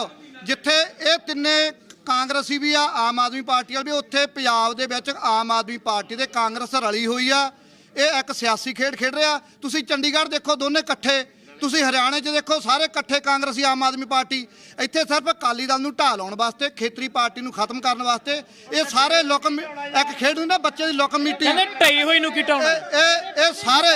ਜਿੱਥੇ ਇਹ ਤਿੰਨੇ ਕਾਂਗਰਸੀ ਵੀ ਆ, ਆਮ ਆਦਮੀ ਪਾਰਟੀ ਵਾਲ ਵੀ, ਉੱਥੇ ਪੰਜਾਬ ਦੇ ਵਿੱਚ ਆਮ ਆਦਮੀ ਪਾਰਟੀ ਦੇ ਕਾਂਗਰਸ ਰਲੀ ਹੋਈ ਆ। ਇਹ ਇੱਕ ਸਿਆਸੀ ਖੇਡ ਖੇਡ ਰਿਹਾ। ਤੁਸੀਂ ਚੰਡੀਗੜ੍ਹ ਦੇਖੋ ਦੋਨੇ ਇਕੱਠੇ। ਤੁਸੀਂ ਹਰਿਆਣੇ 'ਚ ਦੇਖੋ ਸਾਰੇ ਇਕੱਠੇ ਕਾਂਗਰਸੀ ਆਮ ਆਦਮੀ ਪਾਰਟੀ ਇੱਥੇ ਸਿਰਫ ਅਕਾਲੀ ਦਲ ਨੂੰ ਢਾਹ ਲਾਉਣ ਵਾਸਤੇ ਖੇਤਰੀ ਪਾਰਟੀ ਨੂੰ ਖਤਮ ਕਰਨ ਵਾਸਤੇ ਇਹ ਸਾਰੇ ਲੋਕ ਇੱਕ ਖੇਡ ਨੂੰ ਨਾ ਬੱਚੇ ਦੀ ਲੋਕ ਮੀਟਿੰਗ। ਕਹਿੰਦੇ ਢਈ ਹੋਈ ਨੂੰ ਕਿਟਾਉਣਾ ਇਹ ਇਹ ਇਹ ਸਾਰੇ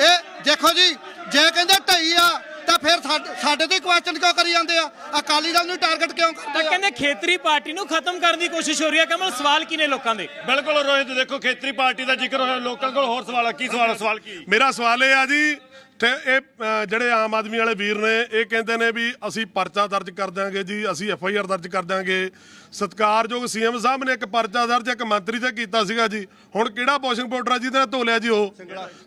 ਇਹ ਦੇਖੋ ਜੀ ਜੇ ਕਹਿੰਦੇ ਢਈ ਆ ਤਾਂ ਫਿਰ ਸਾਡੇ ਸਾਡੇ ਤੇ ਕੁਐਸਚਨ ਕਿਉਂ ਕਰੀ ਜਾਂਦੇ ਆ? ਅਕਾਲੀ ਦਲ ਨੂੰ ਟਾਰਗੇਟ ਕਿਉਂ ਕਰਦੇ ਆ? ਕਹਿੰਦੇ ਖੇਤਰੀ ਪਾਰਟੀ ਨੂੰ ਖਤਮ ਕਰਨ ਦੀ ਕੋਸ਼ਿਸ਼ ਹੋ ਰਹੀ ਹੈ ਕਮਲ ਸਵਾਲ ਕੀ ਨੇ ਲੋਕਾਂ ਦੇ? ਬਿਲਕੁਲ ਰੋਹਿਤ ਦੇਖੋ ਖੇਤਰੀ ਪਾਰਟੀ ਦਾ ਜ਼ਿਕਰ ਹੋਇਆ। ਲੋਕਾਂ ਕੋਲ ਹੋਰ ਸਵਾਲ ਆ। ਕੀ ਸਵਾਲ ਆ? ਸਵਾਲ ਕੀ? ਮੇਰਾ ਸਵਾਲ ਇਹ ਆ ਜੀ ਤੇ ਇਹ ਜਿਹੜੇ ਆਮ ਆਦਮੀ ਵਾਲੇ ਵੀਰ ਨੇ ਇਹ ਕਹਿੰਦੇ ਨੇ ਵੀ ਅਸੀਂ ਪਰਚਾ ਦਰਜ ਕਰ ਦਿਆਂਗੇ ਜੀ ਅਸੀਂ ਐਫ ਆਈ ਆਰ ਦਰਜ ਕਰ ਦਿਆਂਗੇ। ਸਤਿਕਾਰਯੋਗ ਸੀਐਮ ਸਾਹਿਬ ਨੇ ਇੱਕ ਪਰਚਾ ਦਰਜ ਇੱਕ ਮੰਤਰੀ ਤੇ ਕੀਤਾ ਸੀਗਾ ਜੀ। ਹੁਣ ਕਿਹੜਾ ਵਾਸ਼ਿੰਗ ਪਾਊਡਰ ਜਿਹਦੇ ਨਾਲ ਧੋ ਲਿਆ ਜੀ ਉਹ?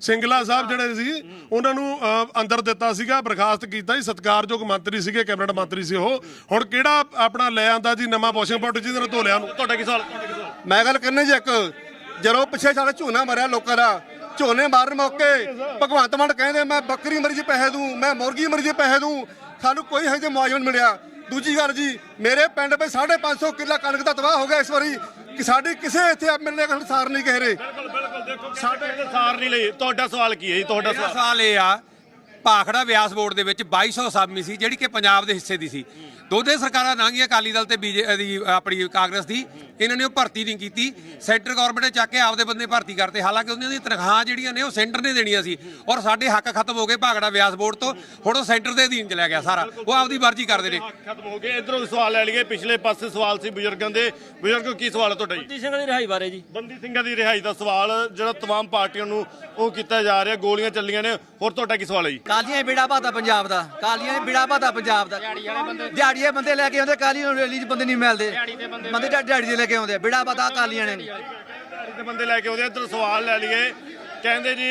ਸਿੰਗਲਾ। ਸਾਹਿਬ ਜਿਹੜੇ ਸੀ ਉਹਨਾਂ ਨੂੰ ਅੰਦਰ ਦਿੱਤਾ ਸੀਗਾ ਬਰਖਾਸਤ ਕੀਤਾ ਜੀ। ਸਤਿਕਾਰਯੋਗ ਮੰਤਰੀ ਸੀਗੇ ਕੈਬਨਿਟ ਮੰਤਰੀ ਸੀ ਉਹ। ਹੁਣ ਕਿਹੜਾ ਆਪਣਾ ਲੈ ਆਂਦਾ ਜੀ ਨਵਾਂ ਵਾਸ਼ਿੰਗ ਪਾਊਡਰ ਜਿਹਦੇ ਨਾਲ ਧੋ ਲਿਆ ਉਹਨੂੰ? ਤੁਹਾਡਾ ਕੀ ਸਵਾਲ? ਤੁਹਾਡਾ ਕੀ ਸਵਾਲ? ਮੈਂ ਗੱਲ ਕਰਨੀ ਜੀ ਇੱਕ। ਜਦੋਂ ਪਿੱਛੇ ਸਾਡਾ ਝੋਨਾ ਮਰਿਆ ਲੋਕਾਂ ਦਾ ਝੋਨੇ ਮਾਰਨ ਮੌਕੇ ਭਗਵੰਤ ਮਾਨ ਕਹਿੰਦੇ ਮੈਂ ਬੱਕਰੀ ਮਰੀ ਦੇ ਪੈਸੇ ਦੂੰ ਮੈਂ ਮੁਰਗੀ ਮਰੀ ਦੇ ਪੈਸੇ ਦੂੰ ਸਾਨੂੰ ਕੋਈ ਹਜੇ ਮੁਆਵਜ਼ਾ ਨਹੀਂ ਮਿਲਿਆ। ਦੂਜੀ ਗੱਲ ਜੀ ਮੇਰੇ ਪਿੰਡ ਵਿੱਚ 550 ਕਿੱਲਾ ਕਣਕ ਦਾ ਤਬਾਹ ਹੋ ਗਿਆ ਇਸ ਵਾਰੀ। ਕਿ ਸਾਡੀ ਕਿਸੇ ਇੱਥੇ ਐਮਐਲਏ ਕੋਲ ਸਾਰ ਨਹੀਂ ਕਹਿ ਰਹੇ ਸਾਡੇ ਸਾਰ ਨਹੀਂ ਲਈ ਤੁਹਾਡਾ ਸਵਾਲ ਕੀ ਹੈ ਜੀ? ਤੁਹਾਡਾ ਸਵਾਲ। ਸਵਾਲ ਇਹ ਆ ਭਾਖੜਾ ਵਿਆਸ ਬੋਰਡ ਦੇ ਵਿੱਚ 2200 ਸਾਮੀ ਸੀ ਜਿਹੜੀ ਕਿ ਪੰਜਾਬ ਦੇ ਹਿੱਸੇ ਦੀ ਸੀ। ਦੋਦੇ ਸਰਕਾਰਾਂ ਲੰਘੀਆਂ ਅਕਾਲੀ ਦਲ ਤੇ ਬੀਜੇ ਦੀ ਆਪਣੀ ਕਾਂਗਰਸ ਦੀ ਇਹਨਾਂ ਨੇ ਉਹ ਭਰਤੀ ਨਹੀਂ ਕੀਤੀ ਸੈਂਟਰ ਗਵਰਨਮੈਂਟ ਨੇ ਚੱਕ ਕੇ ਆਪਦੇ ਬੰਦੇ ਭਰਤੀ ਕਰਤੇ ਹਾਲਾਂਕਿ ਉਹਨਾਂ ਦੀ ਤਨਖਾਹਾਂ ਜਿਹੜੀਆਂ ਨੇ ਉਹ ਸੈਂਟਰ ਨੇ ਦੇਣੀਆਂ ਸੀ ਔਰ ਸਾਡੇ ਹੱਕ ਖਤਮ ਹੋ ਗਏ ਭਾਖੜਾ ਵਿਆਸ ਬੋਰਡ ਤੋਂ ਹੁਣ ਉਹ ਸੈਂਟਰ ਦੇ ਅਧੀਨ ਚਲਿਆ ਗਿਆ ਸਾਰਾ ਉਹ ਆਪਦੀ ਮਰਜ਼ੀ ਕਰਦੇ ਨੇ ਖਤਮ ਹੋ ਗਏ ਇਧਰੋਂ ਸਵਾਲ ਲੈ ਲਈਏ ਪਿਛਲੇ ਪਾਸੇ ਸਵਾਲ ਸੀ ਬਜ਼ੁਰਗਾਂ ਦੇ ਬਜ਼ੁਰਗੋ ਕੀ ਸਵਾਲ ਹੈ ਤੁਹਾਡਾ ਜੀ ਬੰਦੀ ਸਿੰਘ ਦੀ ਰਿਹਾਈ ਬਾਰੇ ਜੀ ਬੰਦੀ ਸਿੰਘਾਂ ਦੀ ਰਿਹਾਈ ਦਾ ਸਵਾਲ ਜਿਹੜਾ तमाम ਪਾਰਟੀਆਂ ਨੂੰ ਉਹ ਕੀਤਾ ਜਾ ਰਿਹਾ ਗੋਲੀਆਂ ਚੱਲੀਆਂ ਨੇ ਹੋਰ ਤੁਹਾਡਾ ਕੀ ਸਵਾਲ ਹੈ ਜੀ ਕਾਲੀਆਂ ਬਿੜਾ ਭਾਤਾ ਪੰਜਾਬ ਦਾ ਕਾਲੀਆਂ ਨੇ ਬਿੜਾ ਭਾਤਾ ਪੰਜਾਬ ਦਾ ਦਿਹਾੜੀਏ ਬੰਦੇ ਲੈ ਕੇ ਆਉਂਦੇ ਕਾਲੀ ਨੂੰ ਰੈਲੀ 'ਚ ਬੰਦੇ ਨਹੀਂ ਮਿਲਦੇ। ਬੰਦੇ ਦਿਹਾੜੀ ਦੇ ਲੈ ਕੇ ਆਉਂਦੇ ਬਿੜਾ ਭਾਤਾ ਕਾਲੀਆਂ ਨੇ। ਦਿਹਾੜੀ ਦੇ ਬੰਦੇ ਲੈ ਕੇ ਆਉਂਦੇ ਇਧਰ ਸਵਾਲ ਲੈ ਲਈਏ। ਕਹਿੰਦੇ ਜੀ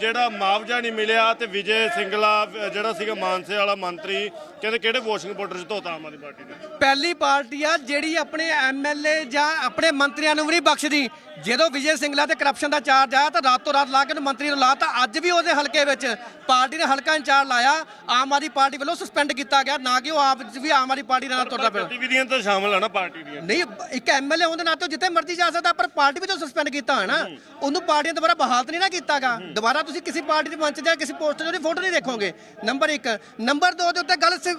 ਜਿਹੜਾ ਮੁਆਵਜ਼ਾ ਨਹੀਂ ਮਿਲਿਆ ਤੇ ਵਿਜੇ ਸਿੰਗਲਾ ਜਿਹੜਾ ਸੀਗਾ ਮਾਨਸੇ ਵਾਲਾ ਮੰਤਰੀ ਕਹਿੰਦੇ ਕਿਹੜੇ ਵਾਸ਼ਿੰਗ ਪਾਊਡਰ 'ਚ ਧੋਤਾ ਆਮ ਆਦਮੀ ਪਾਰਟੀ ਨੇ? ਪਹਿਲੀ ਪਾਰਟੀ ਆ ਜਿਹੜੀ ਆਪਣੇ ਐਮਐਲਏ ਜਾਂ ਆਪਣੇ ਮੰਤਰੀਆਂ ਨੂੰ ਵੀ ਨਹੀਂ ਬਖਸ਼ਦੀ। ਜਦੋਂ ਵਿਜੇ ਸਿੰਗਲਾ ਤੇ ਕਰਪਸ਼ਨ ਦਾ ਚਾਰਜ ਆਇਆ ਤਾਂ ਰਾਤੋਂ ਰਾਤ ਲਾ ਕੇ ਮੰਤਰੀ ਨੂੰ ਲਾਤਾ। ਅੱਜ ਵੀ ਉਹਦੇ ਹਲਕੇ ਵਿੱਚ ਪਾਰਟੀ ਨੇ ਹਲਕਾ ਇੰਚਾਰਜ ਲਾਇਆ। ਆਮ ਆਦਮੀ ਪਾਰਟੀ ਵੱਲੋਂ ਸਸਪੈਂਡ ਕੀਤਾ ਗਿਆ ਨਾ ਕਿ ਉਹ ਆਪ ਵੀ ਆਮ ਆਦਮੀ ਪਾਰਟੀ ਨਾਲ ਤੁਰਦਾ ਪਿਆ। ਗਤੀਵਿਧੀਆਂ ਤਾਂ ਸ਼ਾਮਲ ਆ ਨਾ ਪਾਰਟੀ ਦੀਆਂ। ਨਹੀਂ ਇੱਕ ਐਮਐਲਏ ਹੋਣ ਦੇ ਨਾਤੇ ਜਿੱਥੇ ਮਰਜ਼ੀ ਜਾ ਸਕਦਾ ਪਰ ਪਾਰਟੀ ਵਿੱਚੋਂ ਸਸਪੈਂਡ ਕੀਤਾ ਹੈ ਨਾ ਉਹਨੂੰ ਪਾਰਟੀਆਂ ਦੁਬਾਰਾ ਬਹਾਲ ਨਹੀਂ ਨਾ ਕੀਤਾਗਾ। ਦੁਬਾਰਾ ਤੁਸੀਂ ਕਿਸੇ ਪਾਰਟੀ ਦੇ ਮੰਚ ਜਾਂ ਕਿਸੇ ਪੋਸਟਰ ਦੀ ਉਹਦੀ ਫੋਟੋ ਨਹੀਂ ਦੇਖੋਗੇ। ਨੰਬਰ 1 ਨੰਬਰ 2 ਦੇ ਉੱਤੇ ਗੱਲ ਸਿਰਫ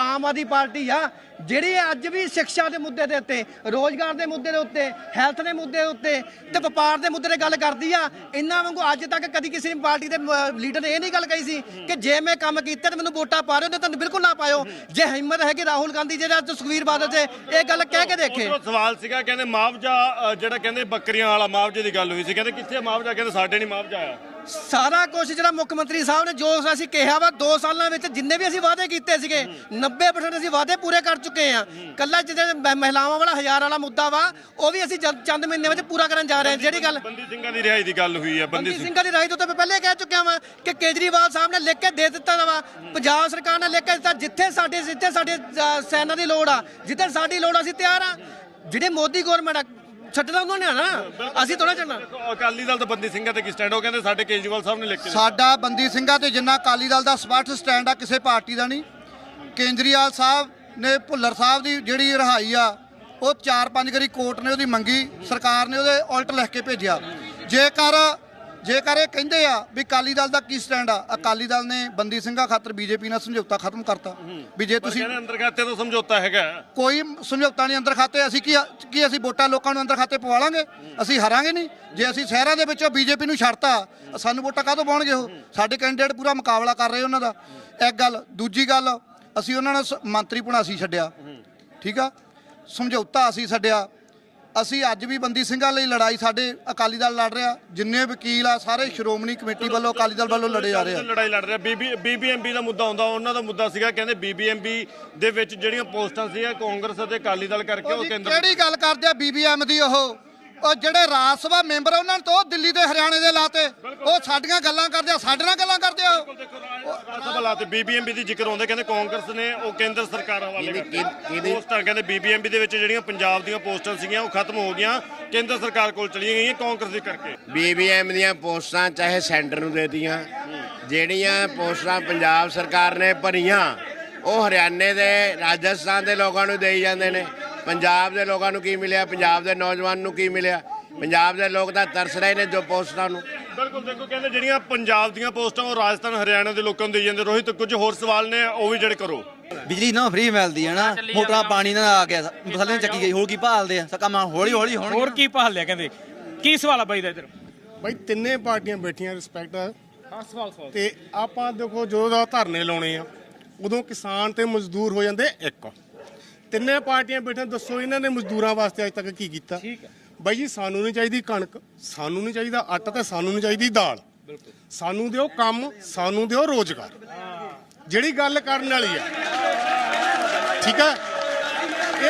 ਆਮ ਆਦਮੀ ਪਾਰਟੀ ਆ, ਜਿਹੜੀ ਅੱਜ ਵੀ ਸਿੱਖਿਆ ਦੇ ਮੁੱਦੇ ਦੇ ਉੱਤੇ, ਰੋਜ਼ਗਾਰ ਦੇ ਮੁੱਦੇ ਦੇ ਉੱਤੇ, ਹੈਲਥ ਦੇ ਮੁੱਦੇ ਦੇ ਉੱਤੇ ਤੇ ਵਪਾਰ ਦੇ ਮੁੱਦੇ ਤੇ ਗੱਲ ਕਰਦੀ ਆ। ਇੰਨਾ ਵਾਂਗੂ ਅੱਜ ਤੱਕ ਕਦੀ ਕਿਸੇ ਨੇ ਪਾਰਟੀ ਦੇ ਲੀਡਰ ਨੇ ਇਹ ਨਹੀਂ ਗੱਲ ਕਹੀ ਸੀ ਕਿ ਜੇ ਮੈਂ ਕੰਮ ਕੀਤਾ ਤੇ ਮੈਨੂੰ ਵੋਟਾਂ ਪਾ ਰਹੇ ਹੋ ਤੇ ਤੁਹਾਨੂੰ ਬਿਲਕੁਲ ਨਾ ਪਾਇਓ। ਜੇ ਹਿੰਮਤ ਹੈ ਕਿ ਰਾਹੁਲ ਗਾਂਧੀ ਜਿਹੜਾ ਤੇ ਸੁਖਵੀਰ ਬਾਦਲ ਤੇ ਇਹ ਗੱਲ ਕਹਿ ਕੇ ਦੇਖੇ। ਸਵਾਲ ਸੀਗਾ, ਕਹਿੰਦੇ ਮੁਆਵਜ਼ਾ ਜਿਹੜਾ ਕਹਿੰਦੇ ਬੱਕਰੀਆਂ ਵਾਲਾ ਮੁਆਵਜ਼ੇ ਦੀ ਗੱਲ ਹੋਈ ਸੀ, ਕਹਿੰਦੇ ਕਿੱਥੇ ਮੁਆਵਜ਼ਾ ਕਹਿੰਦੇ ਸਾਡੇ ਨਹੀਂ ਮੁਆਵਜ਼ਾ ਆਇਆ ਸਾਰਾ ਕੁਝ ਜਿਹੜਾ ਮੁੱਖ ਮੰਤਰੀ ਸਾਹਿਬ ਨੇ ਜੋ ਅਸੀਂ ਕਿਹਾ ਵਾ 2 ਸਾਲਾਂ ਵਿੱਚ ਜਿੰਨੇ ਵੀ ਅਸੀਂ ਵਾਅਦੇ ਕੀਤੇ ਸੀਗੇ 90% ਅਸੀਂ ਵਾਅਦੇ ਪੂਰੇ ਕਰ ਚੁੱਕੇ ਆ ਕੱਲਾ ਜਿਹੜੇ ਮ- ਮਹਿਲਾਵਾਂ ਵਾਲਾ ਹਜ਼ਾਰ ਵਾਲਾ ਮੁੱਦਾ ਵਾ ਉਹ ਵੀ ਅਸੀਂ ਜਲ- ਚੰਦ ਮਹੀਨੇ ਵਿੱਚ ਪੂਰਾ ਕਰਨ ਜਾ ਰਹੇ ਹਾਂ। ਜਿਹੜੀ ਗੱਲ ਬੰਦੀ ਸਿੰਘਾਂ ਦੀ ਰਿਹਾਈ ਦੀ ਗੱਲ ਹੋਈ ਹੈ ਬੰਦੀ ਬੰਦੀ ਸਿੰਘ। ਸਿੰਘਾਂ ਦੀ ਰਾਈ ਤੋਂ ਤਾਂ ਮੈਂ ਪਹਿਲੇ ਕਹਿ ਚੁੱਕਿਆ ਵਾਂ ਕਿ ਕੇਜਰੀਵਾਲ ਸਾਹਿਬ ਨੇ ਲਿਖ ਕੇ ਦੇ ਦਿੱਤਾ ਵਾ। ਪੰਜਾਬ ਸਰਕਾਰ ਨੇ ਲਿਖ ਕੇ ਦਿੱਤਾ ਜਿੱਥੇ ਸਾਡੇ ਜਿੱਥੇ ਸਾਡੇ ਅ, ਸੈਨਾ ਦੀ ਲੋੜ ਆ ਜਿੱਥੇ ਸਾਡੀ ਲੋੜ ਆ, ਅਸੀਂ ਤਿਆਰ ਆ। ਜਿਹੜੇ ਮੋਦੀ ਗਵਰਨਮੈਂਟ ਆ ਛੱਡਣਾ ਉਹਨਾਂ ਨੇ ਆ ਨਾ। ਅਸੀਂ ਥੋੜਾ ਛੱਡਣਾ। ਅਕਾਲੀ ਦਲ ਤਾਂ ਬੰਦੀ ਸਿੰਘਾਂ ਤੇ ਕੀ ਸਟੈਂਡ ਉਹ ਕਹਿੰਦੇ ਸਾਡੇ ਕੇਜਰੀਵਾਲ ਸਾਹਿਬ ਨੇ ਲਿਖ ਕੇ। ਸਾਡਾ ਬੰਦੀ ਸਿੰਘਾਂ ਤੇ ਜਿੰਨਾ ਅਕਾਲੀ ਦਲ ਦਾ ਸਪਸ਼ਟ ਸਟੈਂਡ ਆ ਕਿਸੇ ਪਾਰਟੀ ਦਾ ਨਹੀਂ। ਕੇਂਦਰੀਵਾਲ ਸਾਹਿਬ ਨੇ ਭੁੱਲਰ ਸਾਹਿਬ ਦੀ ਜਿਹੜੀ ਰਿਹਾਈ ਆ ਉਹ ਚਾਰ ਪੰਜ ਵਾਰੀ ਕੋਰਟ ਨੇ ਉਹਦੀ ਮੰਗੀ ਸਰਕਾਰ ਨੇ ਉਹਦੇ ਉਲਟ ਲਿਖ ਕੇ ਭੇਜਿਆ। ਜੇਕਰ ਜੇਕਰ ਇਹ ਕਹਿੰਦੇ ਆ ਵੀ ਅਕਾਲੀ ਦਲ ਦਾ ਕੀ ਸਟੈਂਡ ਆ ਅਕਾਲੀ ਦਲ ਨੇ ਬੰਦੀ ਸਿੰਘਾਂ ਖਾਤਰ ਬੀਜੇਪੀ ਨਾਲ ਸਮਝੌਤਾ ਖਤਮ ਕਰਤਾ। ਵੀ ਜੇ ਤੁਸੀਂ ਕਹਿੰਦੇ ਅੰਦਰ ਖਾਤੇ ਤੋਂ ਸਮਝੌਤਾ ਹੈਗਾ। ਕੋਈ ਸਮਝੌਤਾ ਨਹੀਂ ਅੰਦਰ ਖਾਤੇ ਅਸੀਂ ਕੀ ਕੀ ਅਸੀਂ ਵੋਟਾਂ ਲੋਕਾਂ ਨੂੰ ਅੰਦਰ ਖਾਤੇ ਪਵਾ ਲਾਂਗੇ ਅਸੀਂ ਹਾਰਾਂਗੇ ਨਹੀਂ। ਜੇ ਅਸੀਂ ਸ਼ਹਿਰਾਂ ਦੇ ਵਿੱਚੋਂ ਬੀਜੇਪੀ ਨੂੰ ਛੱਡਤਾ ਸਾਨੂੰ ਵੋਟਾਂ ਕਾਹਤੋਂ ਪਾਉਣਗੇ ਉਹ? ਸਾਡੇ ਕੈਂਡੀਡੇਟ ਪੂਰਾ ਮੁਕਾਬਲਾ ਕਰ ਰਹੇ ਉਹਨਾਂ ਦਾ। ਇੱਕ ਗੱਲ। ਦੂਜੀ ਗੱਲ ਅਸੀਂ ਉਹਨਾਂ ਨਾਲ ਸ- ਮੰਤਰੀ ਪੁਣਾ ਅਸੀਂ ਛੱਡਿਆ। ਠੀਕ ਆ? ਸਮਝੌਤਾ ਅਸੀਂ ਛੱਡਿਆ। ਅਸੀਂ ਅੱਜ ਵੀ ਬੰਦੀ ਸਿੰਘਾਂ ਲਈ ਲੜਾਈ ਸਾਡੇ ਅਕਾਲੀ ਦਲ ਲੜ ਰਿਹਾ ਜਿੰਨੇ ਵਕੀਲ ਆ ਸਾਰੇ ਸ਼੍ਰੋਮਣੀ ਕਮੇਟੀ ਵੱਲੋਂ ਅਕਾਲੀ ਦਲ ਵੱਲੋਂ ਲੜੇ ਜਾ ਰਹੇ ਆ। ਲੜਾਈ ਲੜ ਰਿਹਾ। ਬੀਬੀ ਬੀਬੀਐਮਬੀ ਦਾ ਮੁੱਦਾ ਆਉਂਦਾ ਉਹਨਾਂ ਦਾ ਮੁੱਦਾ ਸੀਗਾ ਕਹਿੰਦੇ ਬੀਬੀਐਮਬੀ ਦੇ ਵਿੱਚ ਜਿਹੜੀਆਂ ਪੋਸਟਾਂ ਸੀਗਾ ਕਾਂਗਰਸ ਅਤੇ ਅਕਾਲੀ ਦਲ ਕਰਕੇ ਉਹ ਕੇਂਦਰ ਕਿਹੜੀ ਗੱਲ ਕਰਦੇ ਆ ਬੀਬੀਐਮ ਦੀ ਉਹ? ਉਹ ਜਿਹੜੇ ਰਾਜ ਸਭਾ ਮੈਂਬਰ ਆ, ਉਹਨਾਂ ਨੂੰ ਤਾਂ ਉਹ ਦਿੱਲੀ ਤੇ ਹਰਿਆਣੇ ਦੇ ਲਾਤੇ। ਉਹ ਸਾਡੀਆਂ ਗੱਲਾਂ ਕਰਦੇ ਆ ਸਾਡੇ ਨਾਲ ਗੱਲਾਂ ਕਰਦੇ ਆ। ਉਹ ਸਭ ਲਾਤੇ। ਬੀਬੀਐਮਬੀ ਦੀ ਜ਼ਿਕਰ ਆਉਂਦੇ ਕਹਿੰਦੇ ਕਾਂਗਰਸ ਨੇ ਉਹ ਕੇਂਦਰ ਸਰਕਾਰ ਹਵਾਲੇ ਕਰਤੀ। ਪੋਸਟਾਂ ਕਹਿੰਦੇ ਬੀਬੀਐਮਬੀ ਦੇ ਵਿੱਚ ਜਿਹੜੀਆਂ ਪੰਜਾਬ ਦੀਆਂ ਪੋਸਟਾਂ ਸੀਗੀਆਂ ਉਹ ਖਤਮ ਹੋ ਗਈਆਂ। ਕੇਂਦਰ ਸਰਕਾਰ ਕੋਲ ਚਲੀਆਂ ਗਈਆਂ ਕਾਂਗਰਸ ਦੇ ਕਰਕੇ। ਬੀਬੀਐਮ ਦੀਆਂ ਪੋਸਟਾਂ ਚਾਹੇ ਸੈਂਟਰ ਨੂੰ ਦੇਤੀਆਂ ਜਿਹੜੀਆਂ ਪੋਸਟਾਂ ਪੰਜਾਬ ਸਰਕਾਰ ਨੇ ਭਰੀਆਂ ਉਹ ਹਰਿਆਣੇ ਦੇ ਰਾਜਸਥਾਨ ਦੇ ਲੋਕਾਂ ਨੂੰ ਦੇਈ ਜਾਂਦੇ ਨੇ। ਪੰਜਾਬ ਦੇ ਲੋਕਾਂ ਨੂੰ ਕੀ ਮਿਲਿਆ? ਪੰਜਾਬ ਦੇ ਨੌਜਵਾਨ ਨੂੰ ਕੀ ਮਿਲਿਆ? ਪੰਜਾਬ ਦੇ ਲੋਕ ਤਾਂ ਤਰਸ ਰਹੇ ਨੇ ਜੋ ਪੋਸਟਾਂ ਨੂੰ। ਬਿਲਕੁਲ ਦੇਖੋ ਕਹਿੰਦੇ ਜਿਹੜੀਆਂ ਪੰਜਾਬ ਦੀਆਂ ਪੋਸਟਾਂ ਉਹ ਰਾਜਸਥਾਨ ਹਰਿਆਣਾ ਦੇ ਲੋਕਾਂ ਨੂੰ ਦੇਈ ਜਾਂਦੇ। ਰੋਹਿਤ ਕੁਝ ਹੋਰ ਸਵਾਲ ਨੇ ਉਹ ਵੀ ਜਿਹੜੇ ਕਰੋ। ਬਿਜਲੀ ਨਾ ਫ੍ਰੀ ਮਿਲਦੀ ਹੈ ਨਾ। ਮੋਟਰਾਂ ਪਾਣੀ ਨਾਲ ਆ ਗਿਆ। ਮਸਲੇ ਨੂੰ ਚੱਕੀ ਗਈ। ਹੋਰ ਕੀ ਭਾਲਦੇ ਆ? ਸਾ ਮੈਂ ਹੌਲੀ ਹੌਲੀ ਹੁਣ ਹੋਰ ਕੀ ਭਾਲ ਲਿਆ ਕਹਿੰਦੇ? ਕੀ ਸਵਾਲ ਆ ਬਾਈ ਦਾ ਇੱਧਰ? ਬਾਈ ਤਿੰਨੇ ਪਾਰਟੀਆਂ ਬੈਠੀਆਂ ਰਿਸਪੈਕਟ ਹਾਂ ਸਵਾਲ ਸਵਾਲ। ਤੇ ਆਪਾਂ ਦੇਖੋ ਜਦੋਂ ਦਾ ਧਰਨੇ ਲਾਉਣੇ ਆ ਉਦੋਂ ਕਿਸਾਨ ਤੇ ਮਜ਼ਦੂਰ ਹੋ ਜਾਂਦੇ ਇੱਕ। ਤਿੰਨੇ ਪਾਰਟੀਆਂ ਬੈਠੀਆਂ ਦੱਸੋ ਇਹਨਾਂ ਨੇ ਮਜ਼ਦੂਰਾਂ ਵਾਸਤੇ ਅੱਜ ਤੱਕ ਕੀ ਕੀਤਾ ਠੀਕ ਹੈ ਬਾਈ ਜੀ ਸਾਨੂੰ ਨਹੀਂ ਚਾਹੀਦੀ ਕਣਕ ਸਾਨੂੰ ਨਹੀਂ ਚਾਹੀਦਾ ਆਟਾ ਤੇ ਸਾਨੂੰ ਨਹੀਂ ਚਾਹੀਦੀ ਦਾਲ ਸਾਨੂੰ ਦਿਓ ਕੰਮ ਸਾਨੂੰ ਦਿਓ ਰੋਜ਼ਗਾਰ ਜਿਹੜੀ ਗੱਲ ਕਰਨ ਵਾਲੀ ਆ ਠੀਕ ਹੈ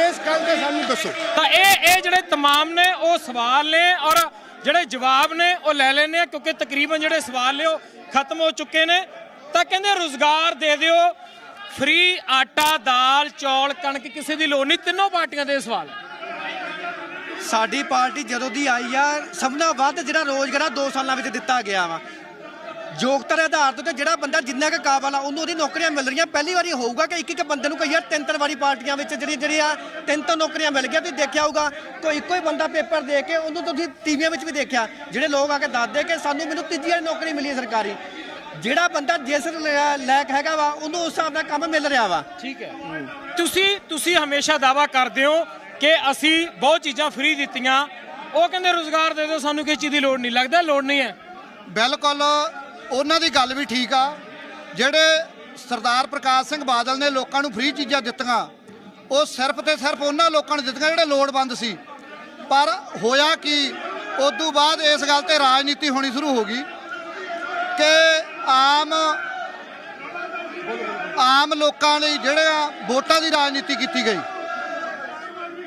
ਇਸ ਗੱਲ ਤੇ ਸਾਨੂੰ ਦੱਸੋ ਤਾਂ ਇਹ ਇਹ ਜਿਹੜੇ तमाम ਨੇ ਉਹ ਸਵਾਲ ਨੇ ਔਰ ਜਿਹੜੇ ਜਵਾਬ ਨੇ ਉਹ ਲੈ ਲੈਣੇ ਆ ਕਿਉਂਕਿ ਤਕਰੀਬਨ ਜਿਹੜੇ ਸਵਾਲ ਨੇ ਉਹ ਖਤਮ ਹੋ ਚੁੱਕੇ ਨੇ ਤਾਂ ਕਹਿੰਦੇ ਰੋਜ਼ਗਾਰ ਦੇ ਦਿਓ ਫ੍ਰੀ ਆਟਾ, ਦਾਲ, ਚੌਲ, ਕਣਕ ਕਿਸੇ ਦੀ ਲੋੜ ਨਹੀਂ, ਤਿੰਨੋਂ ਪਾਰਟੀਆਂ ਦੇ ਸਵਾਲ ਸਾਡੀ ਪਾਰਟੀ ਜਦੋਂ ਦੀ ਆਈ ਆ, ਸਭ ਸਭਨਾਂ ਵੱਧ ਜਿਹੜਾ ਰੋਜ਼ਗਾਰ ਆ 2 ਸਾਲਾਂ ਵਿੱਚ ਦਿੱਤਾ ਗਿਆ ਵਾ। ਯੋਗਤਾ ਦੇ ਆਧਾਰ ਤੇ ਜਿਹੜਾ ਬੰਦਾ ਜਿੰਨਾ ਕੁ ਕਾਬਲ ਆ, ਉਹਨੂੰ ਉਹਦੀ ਨੌਕਰੀਆਂ ਮਿਲ ਰਹੀਆਂ। ਪਹਿਲੀ ਵਾਰੀ ਹੋਊਗਾ ਕਿ ਇੱਕ ਇੱਕ ਬੰਦੇ ਨੂੰ ਕਈ ਵਾਰ ਤਿੰਨ ਤਿੰਨ ਵਾਰੀ ਪਾਰਟੀਆਂ ਵਿੱਚ ਜਿਹੜੀ ਜਿਹੜੀ ਆ ਤਿੰਨ ਤਿੰਨ ਨੌਕਰੀਆਂ ਮਿਲ ਗਿਆ ਤੁਸੀਂ ਦੇਖਿਆ ਹੋਊਗਾ। ਕੋਈ ਇੱਕੋ ਹੀ ਬੰਦਾ ਪੇਪਰ ਦੇ ਕੇ, ਉਹਨੂੰ ਤੁਸੀਂ ਟੀਵੀਆਂ ਵਿੱਚ ਵੀ ਦੇਖਿਆ। ਜਿਹੜੇ ਲੋਕ ਆ ਕੇ ਦੱਸਦੇ ਕਿ ਸਾਨੂੰ ਮੈਨੂੰ ਤੀਜੀ ਵਾਰੀ ਨੌਕਰੀ ਮਿਲੀ ਹੈ ਸਰਕਾਰੀ। ਜਿਹੜਾ ਬੰਦਾ ਜਿਸ ਲੈ- ਲਾਇਕ ਹੈਗਾ ਵਾ ਉਹਨੂੰ ਉਸ ਹਿਸਾਬ ਨਾਲ ਕੰਮ ਮਿਲ ਰਿਹਾ ਵਾ। ਠੀਕ ਹੈ। ਤੁਸੀਂ ਤੁਸੀਂ ਹਮੇਸ਼ਾ ਦਾਵਾ ਕਰਦੇ ਹੋ ਕਿ ਅਸੀਂ ਬਹੁਤ ਚੀਜ਼ਾਂ ਫ੍ਰੀ ਦਿੱਤੀਆਂ। ਉਹ ਕਹਿੰਦੇ ਰੋਜ਼ਗਾਰ ਦੇ ਦਿਓ ਸਾਨੂੰ ਕਿਸੇ ਚੀਜ਼ ਦੀ ਲੋੜ ਨਹੀਂ। ਲੱਗਦਾ ਲੋੜ ਨਹੀਂ ਹੈ। ਬਿਲਕੁਲ ਉਹਨਾਂ ਦੀ ਗੱਲ ਵੀ ਠੀਕ ਆ। ਜਿਹੜੇ ਸਰਦਾਰ ਪ੍ਰਕਾਸ਼ ਸਿੰਘ ਬਾਦਲ ਨੇ ਲੋਕਾਂ ਨੂੰ ਫ੍ਰੀ ਚੀਜ਼ਾਂ ਦਿੱਤੀਆਂ ਉਹ ਸਿਰਫ ਤੇ ਸਿਰਫ ਉਹਨਾਂ ਲੋਕਾਂ ਨੂੰ ਦਿੱਤੀਆਂ ਜਿਹੜੇ ਲੋੜਵੰਦ ਸੀ। ਪਰ ਹੋਇਆ ਕੀ? ਉਦੋਂ ਬਾਅਦ ਇਸ ਗੱਲ ਤੇ ਰਾਜਨੀਤੀ ਹੋਣੀ ਸ਼ੁਰੂ ਹੋ ਗਈ। ਕਿ ਆਮ ਆਮ ਲੋਕਾਂ ਲਈ ਜਿਹੜੇ ਆ ਵੋਟਾਂ ਦੀ ਰਾਜਨੀਤੀ ਕੀਤੀ ਗਈ।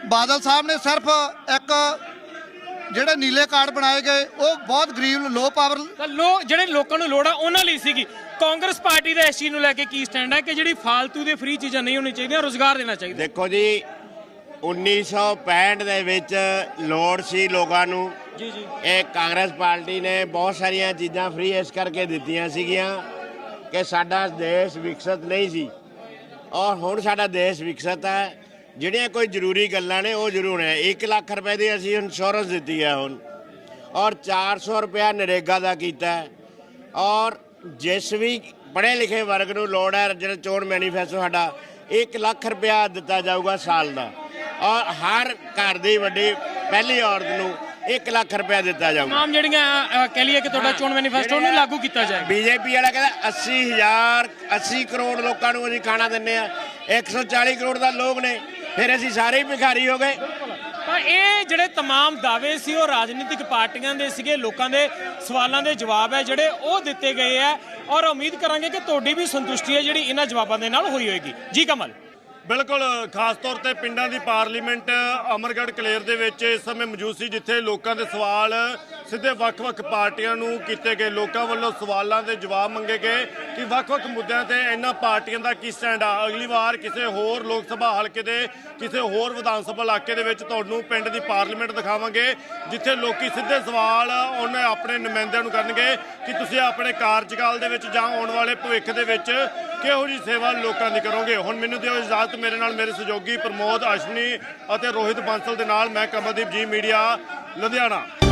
ਬਾਦਲ ਸਾਹਿਬ ਨੇ ਸਿਰਫ ਇੱਕ ਜਿਹੜੇ ਨੀਲੇ ਕਾਰਡ ਬਣਾਏ ਗਏ ਉਹ ਬਹੁਤ ਗਰੀਬ ਲੋ ਪਾਵਰ ਤਾਂ ਲੋਕ ਜਿਹੜੇ ਲੋਕਾਂ ਨੂੰ ਲੋੜ ਆ ਉਹਨਾਂ ਲਈ ਸੀਗੀ। ਕਾਂਗਰਸ ਪਾਰਟੀ ਦਾ ਇਸ ਚੀਜ਼ ਨੂੰ ਲੈ ਕੇ ਕੀ ਸਟੈਂਡ ਹੈ ਕਿ ਜਿਹੜੀ ਫਾਲਤੂ ਦੇ ਫ੍ਰੀ ਚੀਜ਼ਾਂ ਨਹੀਂ ਹੋਣੀ ਚਾਹੀਦੀਆਂ ਰੋਜ਼ਗਾਰ ਦੇਣਾ ਚਾਹੀਦਾ। ਦੇਖੋ ਜੀ 1965 ਦੇ ਵਿੱਚ ਲੋੜ ਸੀ ਲੋਕਾਂ ਨੂੰ। ਜੀ ਜੀ। ਇਹ ਕਾਂਗਰਸ ਪਾਰਟੀ ਨੇ ਬਹੁਤ ਸਾਰੀਆਂ ਚੀਜ਼ਾਂ ਫ੍ਰੀ ਇਸ ਕਰਕੇ ਦਿੱਤੀਆਂ ਸੀਗੀਆਂ ਕਿ ਸਾਡਾ ਦੇਸ਼ ਵਿਕਸਿਤ ਨਹੀਂ ਸੀ। ਔਰ ਹੁਣ ਸਾਡਾ ਦੇਸ਼ ਵਿਕਸਿਤ ਹੈ। ਜਿਹੜੀਆਂ ਕੋਈ ਜ਼ਰੂਰੀ ਗੱਲਾਂ ਨੇ ਉਹ ਜ਼ਰੂਰ ਹੈ। 1 ਲੱਖ ਰੁਪਏ ਦੀ ਅਸੀਂ ਇੰਸ਼ੋਰੈਂਸ ਦਿੱਤੀ ਹੈ ਹੁਣ। ਔਰ 400 ਰੁਪਇਆ ਨਰੇਗਾ ਦਾ ਕੀਤਾ ਔਰ ਜਿਸ ਵੀ ਪੜ੍ਹੇ ਲਿਖੇ ਵਰਗ ਨੂੰ ਲੋੜ ਹੈ, ਜਿਹੜਾ ਚੋਣ ਮੈਨੀਫੈਸਟੋ ਸਾਡਾ 1 ਲੱਖ ਰੁਪਇਆ ਦਿੱਤਾ ਜਾਊਗਾ ਸਾਲ ਦਾ। ਔਰ ਹਰ ਘਰ ਦੀ ਵੱਡੀ ਪਹਿਲੀ ਔਰਤ ਨੂੰ 1 ਲੱਖ ਰੁਪਇਆ ਦਿੱਤਾ ਜਾਊਗਾ ਤਮਾਮ ਜਿਹੜੀਆਂ ਅ, ਕਹਿ ਲਈਏ ਕਿ ਤੁਹਾਡਾ ਚੋਣ ਮੈਨੀਫੈਸਟੋ ਨੂੰ ਲਾਗੂ ਕੀਤਾ ਜਾਏਗਾ ਬੀਜੇਪੀ ਵਾਲਾ ਕਹਿੰਦਾ 80000 80 ਕਰੋੜ ਲੋਕਾਂ ਨੂੰ ਅਸੀਂ ਖਾਣਾ ਦਿੰਨੇ ਆ 140 ਕਰੋੜ ਦਾ ਲੋਕ ਨੇ ਫਿਰ ਅਸੀਂ ਸਾਰੇ ਹੀ ਭਿਖਾਰੀ ਹੋ ਗਏ ਤਾਂ ਇਹ ਜਿਹੜੇ तमाम ਦਾਅਵੇ ਸੀ ਉਹ ਰਾਜਨੀਤਿਕ ਪਾਰਟੀਆਂ ਦੇ ਸੀਗੇ ਲੋਕਾਂ ਦੇ ਸਵਾਲਾਂ ਦੇ ਜਵਾਬ ਹੈ ਜਿਹੜੇ ਉਹ ਦਿੱਤੇ ਗਏ ਆ ਔਰ ਉਮੀਦ ਕਰਾਂਗੇ ਕਿ ਤੁਹਾਡੀ ਵੀ ਸੰਤੁਸ਼ਟੀ ਹੈ ਜਿਹੜੀ ਇਹਨਾਂ ਜਵਾਬਾਂ ਦੇ ਨਾਲ ਹੋਈ ਹੋਏਗੀ ਜੀ ਕਮਲ ਬਿਲਕੁਲ, ਖਾਸ ਤੌਰ ਤੇ ਪਿੰਡਾਂ ਦੀ ਪਾਰਲੀਮੈਂਟ ਅਮਰਗੜ੍ਹ ਕਲੇਰ ਦੇ ਵਿੱਚ ਇਸ ਸਮੇਂ ਮੌਜੂਦ ਸੀ, ਜਿੱਥੇ ਲੋਕਾਂ ਦੇ ਸਵਾਲ ਸਿੱਧੇ ਵੱਖ-ਵੱਖ ਪਾਰਟੀਆਂ ਨੂੰ ਕੀਤੇ ਗਏ ਲੋਕਾਂ ਵੱਲੋਂ ਸਵਾਲਾਂ ਦੇ ਜਵਾਬ ਮੰਗੇ ਗਏ ਕਿ ਵੱਖ-ਵੱਖ ਮੁੱਦਿਆਂ ਤੇ ਇਹਨਾਂ ਪਾਰਟੀਆਂ ਦਾ ਕੀ ਸਟੈਂਡ ਆ? ਅਗਲੀ ਵਾਰ ਕਿਸੇ ਹੋਰ ਲੋਕ ਸਭਾ ਹਲਕੇ ਦੇ, ਕਿਸੇ ਹੋਰ ਵਿਧਾਨ ਸਭਾ ਇਲਾਕੇ ਦੇ ਵਿੱਚ ਤੁਹਾਨੂੰ ਪਿੰਡ ਦੀ ਪਾਰਲੀਮੈਂਟ ਦਿਖਾਵਾਂਗੇ, ਜਿੱਥੇ ਲੋਕੀ ਸਿੱਧੇ ਸਵਾਲ ਉਹਨੇ ਆਪਣੇ ਨੁਮਾਇੰਦਿਆਂ ਨੂੰ ਕਰਨਗੇ ਕਿ ਤੁਸੀਂ ਆਪਣੇ ਕਾਰਜਕਾਲ ਦੇ ਵਿੱਚ ਜਾਂ ਆਉਣ ਵਾਲੇ ਭਵਿੱਖ ਦੇ ਵਿੱਚ ਕਿਹੋ ਜੀ ਸੇਵਾ ਲੋਕਾਂ ਦੀ ਕਰੋਗੇ? ਹੁਣ ਮੈਨੂੰ ਦਿਓ ਇਜਾਜ਼ਤ, ਮੇਰੇ ਨਾਲ ਮੇਰੇ ਸਹਿਯੋਗੀ ਪ੍ਰਮੋਦ ਅਸ਼ਵਨੀ ਅਤੇ ਰੋਹਿਤ ਬਾਂਸਲ ਦੇ ਨਾਲ ਮੈਂ ਕਮਲਦੀਪ ਜੀ, ਮੀਡੀਆ, ਲੁਧਿਆਣਾ।